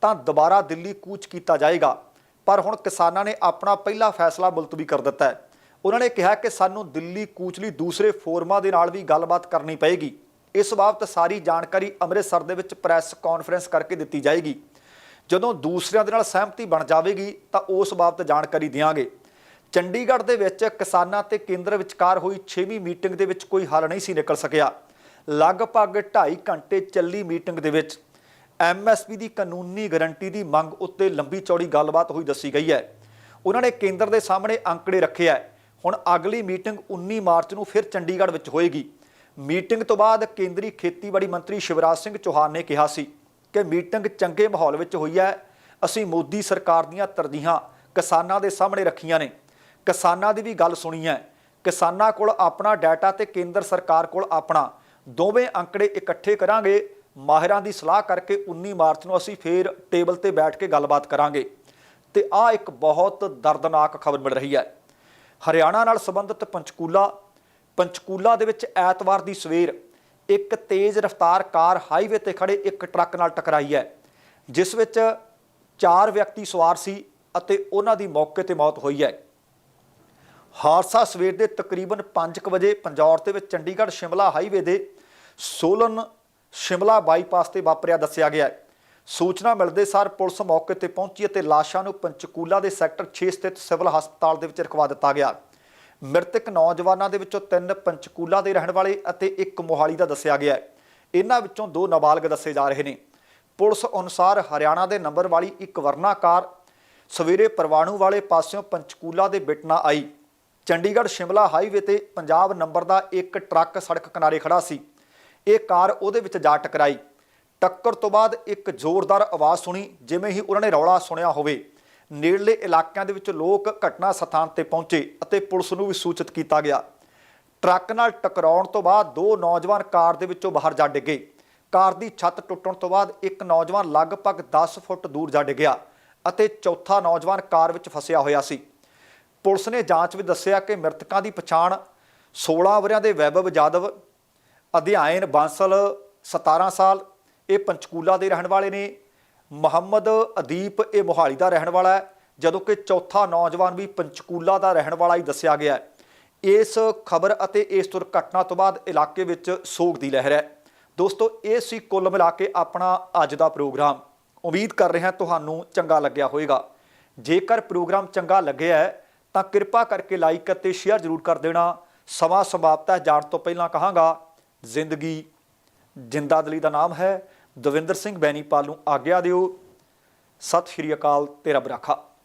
ਤਾਂ ਦੁਬਾਰਾ ਦਿੱਲੀ ਕੂਚ ਕੀਤਾ ਜਾਏਗਾ। ਪਰ ਹੁਣ ਕਿਸਾਨਾਂ ਨੇ ਆਪਣਾ ਪਹਿਲਾ ਫੈਸਲਾ ਮੁਲਤਵੀ ਕਰ ਦਿੱਤਾ ਹੈ। ਉਹਨਾਂ ਨੇ ਕਿਹਾ ਕਿ ਸਾਨੂੰ ਦਿੱਲੀ, ਕੂਚਲੀ, ਦੂਸਰੇ ਫੋਰਮਾਂ ਦੇ ਨਾਲ ਵੀ ਗੱਲਬਾਤ ਕਰਨੀ ਪਏਗੀ। ਇਸ ਬਾਬਤ ਸਾਰੀ ਜਾਣਕਾਰੀ ਅੰਮ੍ਰਿਤਸਰ ਦੇ ਵਿੱਚ ਪ੍ਰੈਸ ਕਾਨਫਰੰਸ ਕਰਕੇ ਦਿੱਤੀ ਜਾਏਗੀ। ਜਦੋਂ ਦੂਸਰਿਆਂ ਦੇ ਨਾਲ ਸਹਿਮਤੀ ਬਣ ਜਾਵੇਗੀ, ਤਾਂ ਉਸ ਬਾਬਤ ਜਾਣਕਾਰੀ ਦਿਆਂਗੇ। ਚੰਡੀਗੜ੍ਹ ਦੇ ਵਿੱਚ ਕਿਸਾਨਾਂ ਤੇ ਕੇਂਦਰ ਵਿਚਕਾਰ ਹੋਈ 6ਵੀਂ ਮੀਟਿੰਗ ਦੇ ਵਿੱਚ ਕੋਈ ਹੱਲ ਨਹੀਂ ਸੀ ਨਿਕਲ ਸਕਿਆ। ਲਗਭਗ 2.5 ਘੰਟੇ ਚੱਲੀ ਮੀਟਿੰਗ ਦੇ ਵਿੱਚ ਐਮਐਸਪੀ ਦੀ ਕਾਨੂੰਨੀ ਗਾਰੰਟੀ ਦੀ ਮੰਗ ਉੱਤੇ ਲੰਬੀ ਚੌੜੀ ਗੱਲਬਾਤ ਹੋਈ ਦੱਸੀ ਗਈ ਹੈ। ਉਹਨਾਂ ਨੇ ਕੇਂਦਰ ਦੇ ਸਾਹਮਣੇ ਅੰਕੜੇ ਰੱਖੇ ਹੈ। ਹੁਣ ਅਗਲੀ ਮੀਟਿੰਗ 19 ਮਾਰਚ ਨੂੰ ਫਿਰ ਚੰਡੀਗੜ੍ਹ ਵਿੱਚ ਹੋਏਗੀ। ਮੀਟਿੰਗ ਤੋਂ ਬਾਅਦ ਕੇਂਦਰੀ ਖੇਤੀਬਾੜੀ ਮੰਤਰੀ ਸ਼ਿਵਰਾਜ ਸਿੰਘ ਚੌਹਾਨ ਨੇ ਕਿਹਾ ਸੀ ਕਿ ਮੀਟਿੰਗ ਚੰਗੇ ਮਾਹੌਲ ਵਿੱਚ ਹੋਈ ਹੈ। ਅਸੀਂ ਮੋਦੀ ਸਰਕਾਰ ਦੀਆਂ ਤਰਜੀਹਾਂ ਕਿਸਾਨਾਂ ਦੇ ਸਾਹਮਣੇ ਰੱਖੀਆਂ ਨੇ। ਕਿਸਾਨਾਂ ਦੀ ਵੀ ਗੱਲ ਸੁਣੀ ਹੈ। ਕਿਸਾਨਾਂ ਕੋਲ ਆਪਣਾ ਡਾਟਾ ਤੇ ਕੇਂਦਰ ਸਰਕਾਰ ਕੋਲ ਆਪਣਾ। ਦੋਵੇਂ ਅੰਕੜੇ ਇਕੱਠੇ ਕਰਾਂਗੇ। ਮਾਹਿਰਾਂ ਦੀ ਸਲਾਹ ਕਰਕੇ 19 ਮਾਰਚ ਨੂੰ ਅਸੀਂ ਫੇਰ ਟੇਬਲ ਤੇ ਬੈਠ ਕੇ ਗੱਲਬਾਤ ਕਰਾਂਗੇ। ਤੇ ਆ ਇੱਕ ਬਹੁਤ ਦਰਦਨਾਕ ਖਬਰ ਮਿਲ ਰਹੀ ਹੈ। ਹਰਿਆਣਾ ਨਾਲ ਸੰਬੰਧਿਤ ਪੰਚਕੂਲਾ ਪੰਚਕੂਲਾ ਦੇ ਵਿੱਚ ਐਤਵਾਰ ਦੀ ਸਵੇਰ ਇੱਕ ਤੇਜ਼ ਰਫ਼ਤਾਰ ਕਾਰ ਹਾਈਵੇ ਤੇ ਖੜੇ ਇੱਕ ਟਰੱਕ ਨਾਲ ਟਕਰਾਈ ਹੈ, ਜਿਸ ਵਿੱਚ ਚਾਰ ਵਿਅਕਤੀ ਸਵਾਰ ਸੀ ਅਤੇ ਉਹਨਾਂ ਦੀ ਮੌਕੇ ਤੇ ਮੌਤ ਹੋਈ ਹੈ। ਹਾਦਸਾ ਸਵੇਰ ਦੇ ਤਕਰੀਬਨ 5:00 ਵਜੇ ਪੰਜੌਰ ਦੇ ਵਿੱਚ ਚੰਡੀਗੜ੍ਹ ਸ਼ਿਮਲਾ ਹਾਈਵੇ ਦੇ ਸੋਲਨ ਸ਼ਿਮਲਾ ਬਾਈਪਾਸ ਤੇ ਵਾਪਰਿਆ ਦੱਸਿਆ ਗਿਆ ਹੈ। ਸੂਚਨਾ ਮਿਲਦੇ ਸਾਰ ਪੁਲਿਸ ਮੌਕੇ ਤੇ ਪਹੁੰਚੀ ਅਤੇ ਲਾਸ਼ਾਂ ਨੂੰ ਪੰਚਕੂਲਾ ਦੇ ਸੈਕਟਰ 6 ਸਥਿਤ ਸਿਵਲ ਹਸਪਤਾਲ ਦੇ ਵਿੱਚ ਰਖਵਾ ਦਿੱਤਾ ਗਿਆ। ਮ੍ਰਿਤਕ ਨੌਜਵਾਨਾਂ ਦੇ ਵਿੱਚੋਂ ਤਿੰਨ ਪੰਚਕੂਲਾ ਦੇ ਰਹਿਣ ਵਾਲੇ ਅਤੇ ਇੱਕ ਮੋਹਾਲੀ ਦਾ ਦੱਸਿਆ ਗਿਆ ਹੈ। ਇਹਨਾਂ ਵਿੱਚੋਂ ਦੋ ਨਾਬਾਲਗ ਦੱਸੇ ਜਾ ਰਹੇ ਨੇ। ਪੁਲਿਸ ਅਨੁਸਾਰ ਹਰਿਆਣਾ ਦੇ ਨੰਬਰ ਵਾਲੀ ਇੱਕ ਵਰਨਾ ਕਾਰ ਸਵੇਰੇ ਪਰਵਾਣੂ ਵਾਲੇ ਪਾਸਿਓਂ ਪੰਚਕੂਲਾ ਦੇ ਬਿਟਨਾ ਆਈ। ਚੰਡੀਗੜ੍ਹ ਸ਼ਿਮਲਾ ਹਾਈਵੇ ਤੇ ਪੰਜਾਬ ਨੰਬਰ ਦਾ ਇੱਕ ਟਰੱਕ ਸੜਕ ਕਿਨਾਰੇ ਖੜਾ ਸੀ। ਇਹ ਕਾਰ ਉਹਦੇ ਵਿੱਚ ਜਾ ਟਕਰਾਈ। ਟੱਕਰ ਤੋਂ ਬਾਅਦ ਇੱਕ ਜ਼ੋਰਦਾਰ ਆਵਾਜ਼ ਸੁਣੀ, ਜਿਵੇਂ ਹੀ ਉਹਨਾਂ ਨੇ ਰੌਲਾ ਸੁਣਿਆ ਹੋਵੇ। ਨੇੜਲੇ ਇਲਾਕਿਆਂ ਦੇ ਵਿੱਚ ਲੋਕ ਘਟਨਾ ਸਥਾਨ ਤੇ ਪਹੁੰਚੇ ਅਤੇ ਪੁਲਿਸ ਨੂੰ ਵੀ ਸੂਚਿਤ ਕੀਤਾ ਗਿਆ। ਟਰੱਕ ਨਾਲ ਟਕਰਾਉਣ ਤੋਂ ਬਾਅਦ ਦੋ ਨੌਜਵਾਨ ਕਾਰ ਦੇ ਵਿੱਚੋਂ ਬਾਹਰ ਜਾ ਡਿੱਗੇ। ਕਾਰ ਦੀ ਛੱਤ ਟੁੱਟਣ ਤੋਂ ਬਾਅਦ ਇੱਕ ਨੌਜਵਾਨ ਲਗਭਗ 10 ਫੁੱਟ ਦੂਰ ਜਾ ਡਿੱਗਿਆ ਅਤੇ ਚੌਥਾ ਨੌਜਵਾਨ ਕਾਰ ਵਿੱਚ ਫਸਿਆ ਹੋਇਆ ਸੀ। ਪੁਲਿਸ ਨੇ ਜਾਂਚ ਵਿੱਚ ਦੱਸਿਆ ਕਿ ਮ੍ਰਿਤਕਾਂ ਦੀ ਪਛਾਣ 16 ਵਰਿਆਂ ਦੇ ਵੈਭਵ ਜਾਦਵ ਅਧਿਆਇਨ ਬਾਂਸਲ 17 ਸਾਲ ਇਹ ਪੰਚਕੂਲਾ ਦੇ ਰਹਿਣ ਵਾਲੇ ਨੇ। ਮੁਹੰਮਦ ਅਦੀਪ ਇਹ ਮੋਹਾਲੀ ਦਾ ਰਹਿਣ ਵਾਲਾ ਹੈ, ਜਦੋਂ ਕਿ ਚੌਥਾ ਨੌਜਵਾਨ ਵੀ ਪੰਚਕੂਲਾ ਦਾ ਰਹਿਣ ਵਾਲਾ ਹੀ ਦੱਸਿਆ ਗਿਆ ਹੈ। ਇਸ ਖਬਰ ਅਤੇ ਇਸ ਦੁਰਘਟਨਾ ਤੋਂ ਬਾਅਦ ਇਲਾਕੇ ਵਿੱਚ ਸੋਗ ਦੀ ਲਹਿਰ ਹੈ। ਦੋਸਤੋ, ਇਹ ਸੀ ਕੁੱਲ ਮਿਲਾ ਕੇ ਆਪਣਾ ਅੱਜ ਦਾ ਪ੍ਰੋਗਰਾਮ। ਉਮੀਦ ਕਰ ਰਿਹਾ ਤੁਹਾਨੂੰ ਚੰਗਾ ਲੱਗਿਆ ਹੋਵੇਗਾ। ਜੇਕਰ ਪ੍ਰੋਗਰਾਮ ਚੰਗਾ ਲੱਗਿਆ ਹੈ, ਤਾਂ ਕਿਰਪਾ ਕਰਕੇ ਲਾਈਕ ਅਤੇ ਸ਼ੇਅਰ ਜ਼ਰੂਰ ਕਰ ਦੇਣਾ। ਸਮਾਂ ਸਮਾਪਤ ਹੈ, ਜਾਣ ਤੋਂ ਪਹਿਲਾਂ ਕਹਾਂਗਾ, ਜ਼ਿੰਦਗੀ ਜ਼ਿੰਦਾਦਲੀ ਦਾ ਨਾਮ ਹੈ। ਦਵਿੰਦਰ ਸਿੰਘ ਬੈਨੀਪਾਲ ਨੂੰ ਆਗਿਆ ਦਿਓ। ਸਤਿ ਸ਼੍ਰੀ ਅਕਾਲ ਤੇਰਾ ਬਰਾਖਾ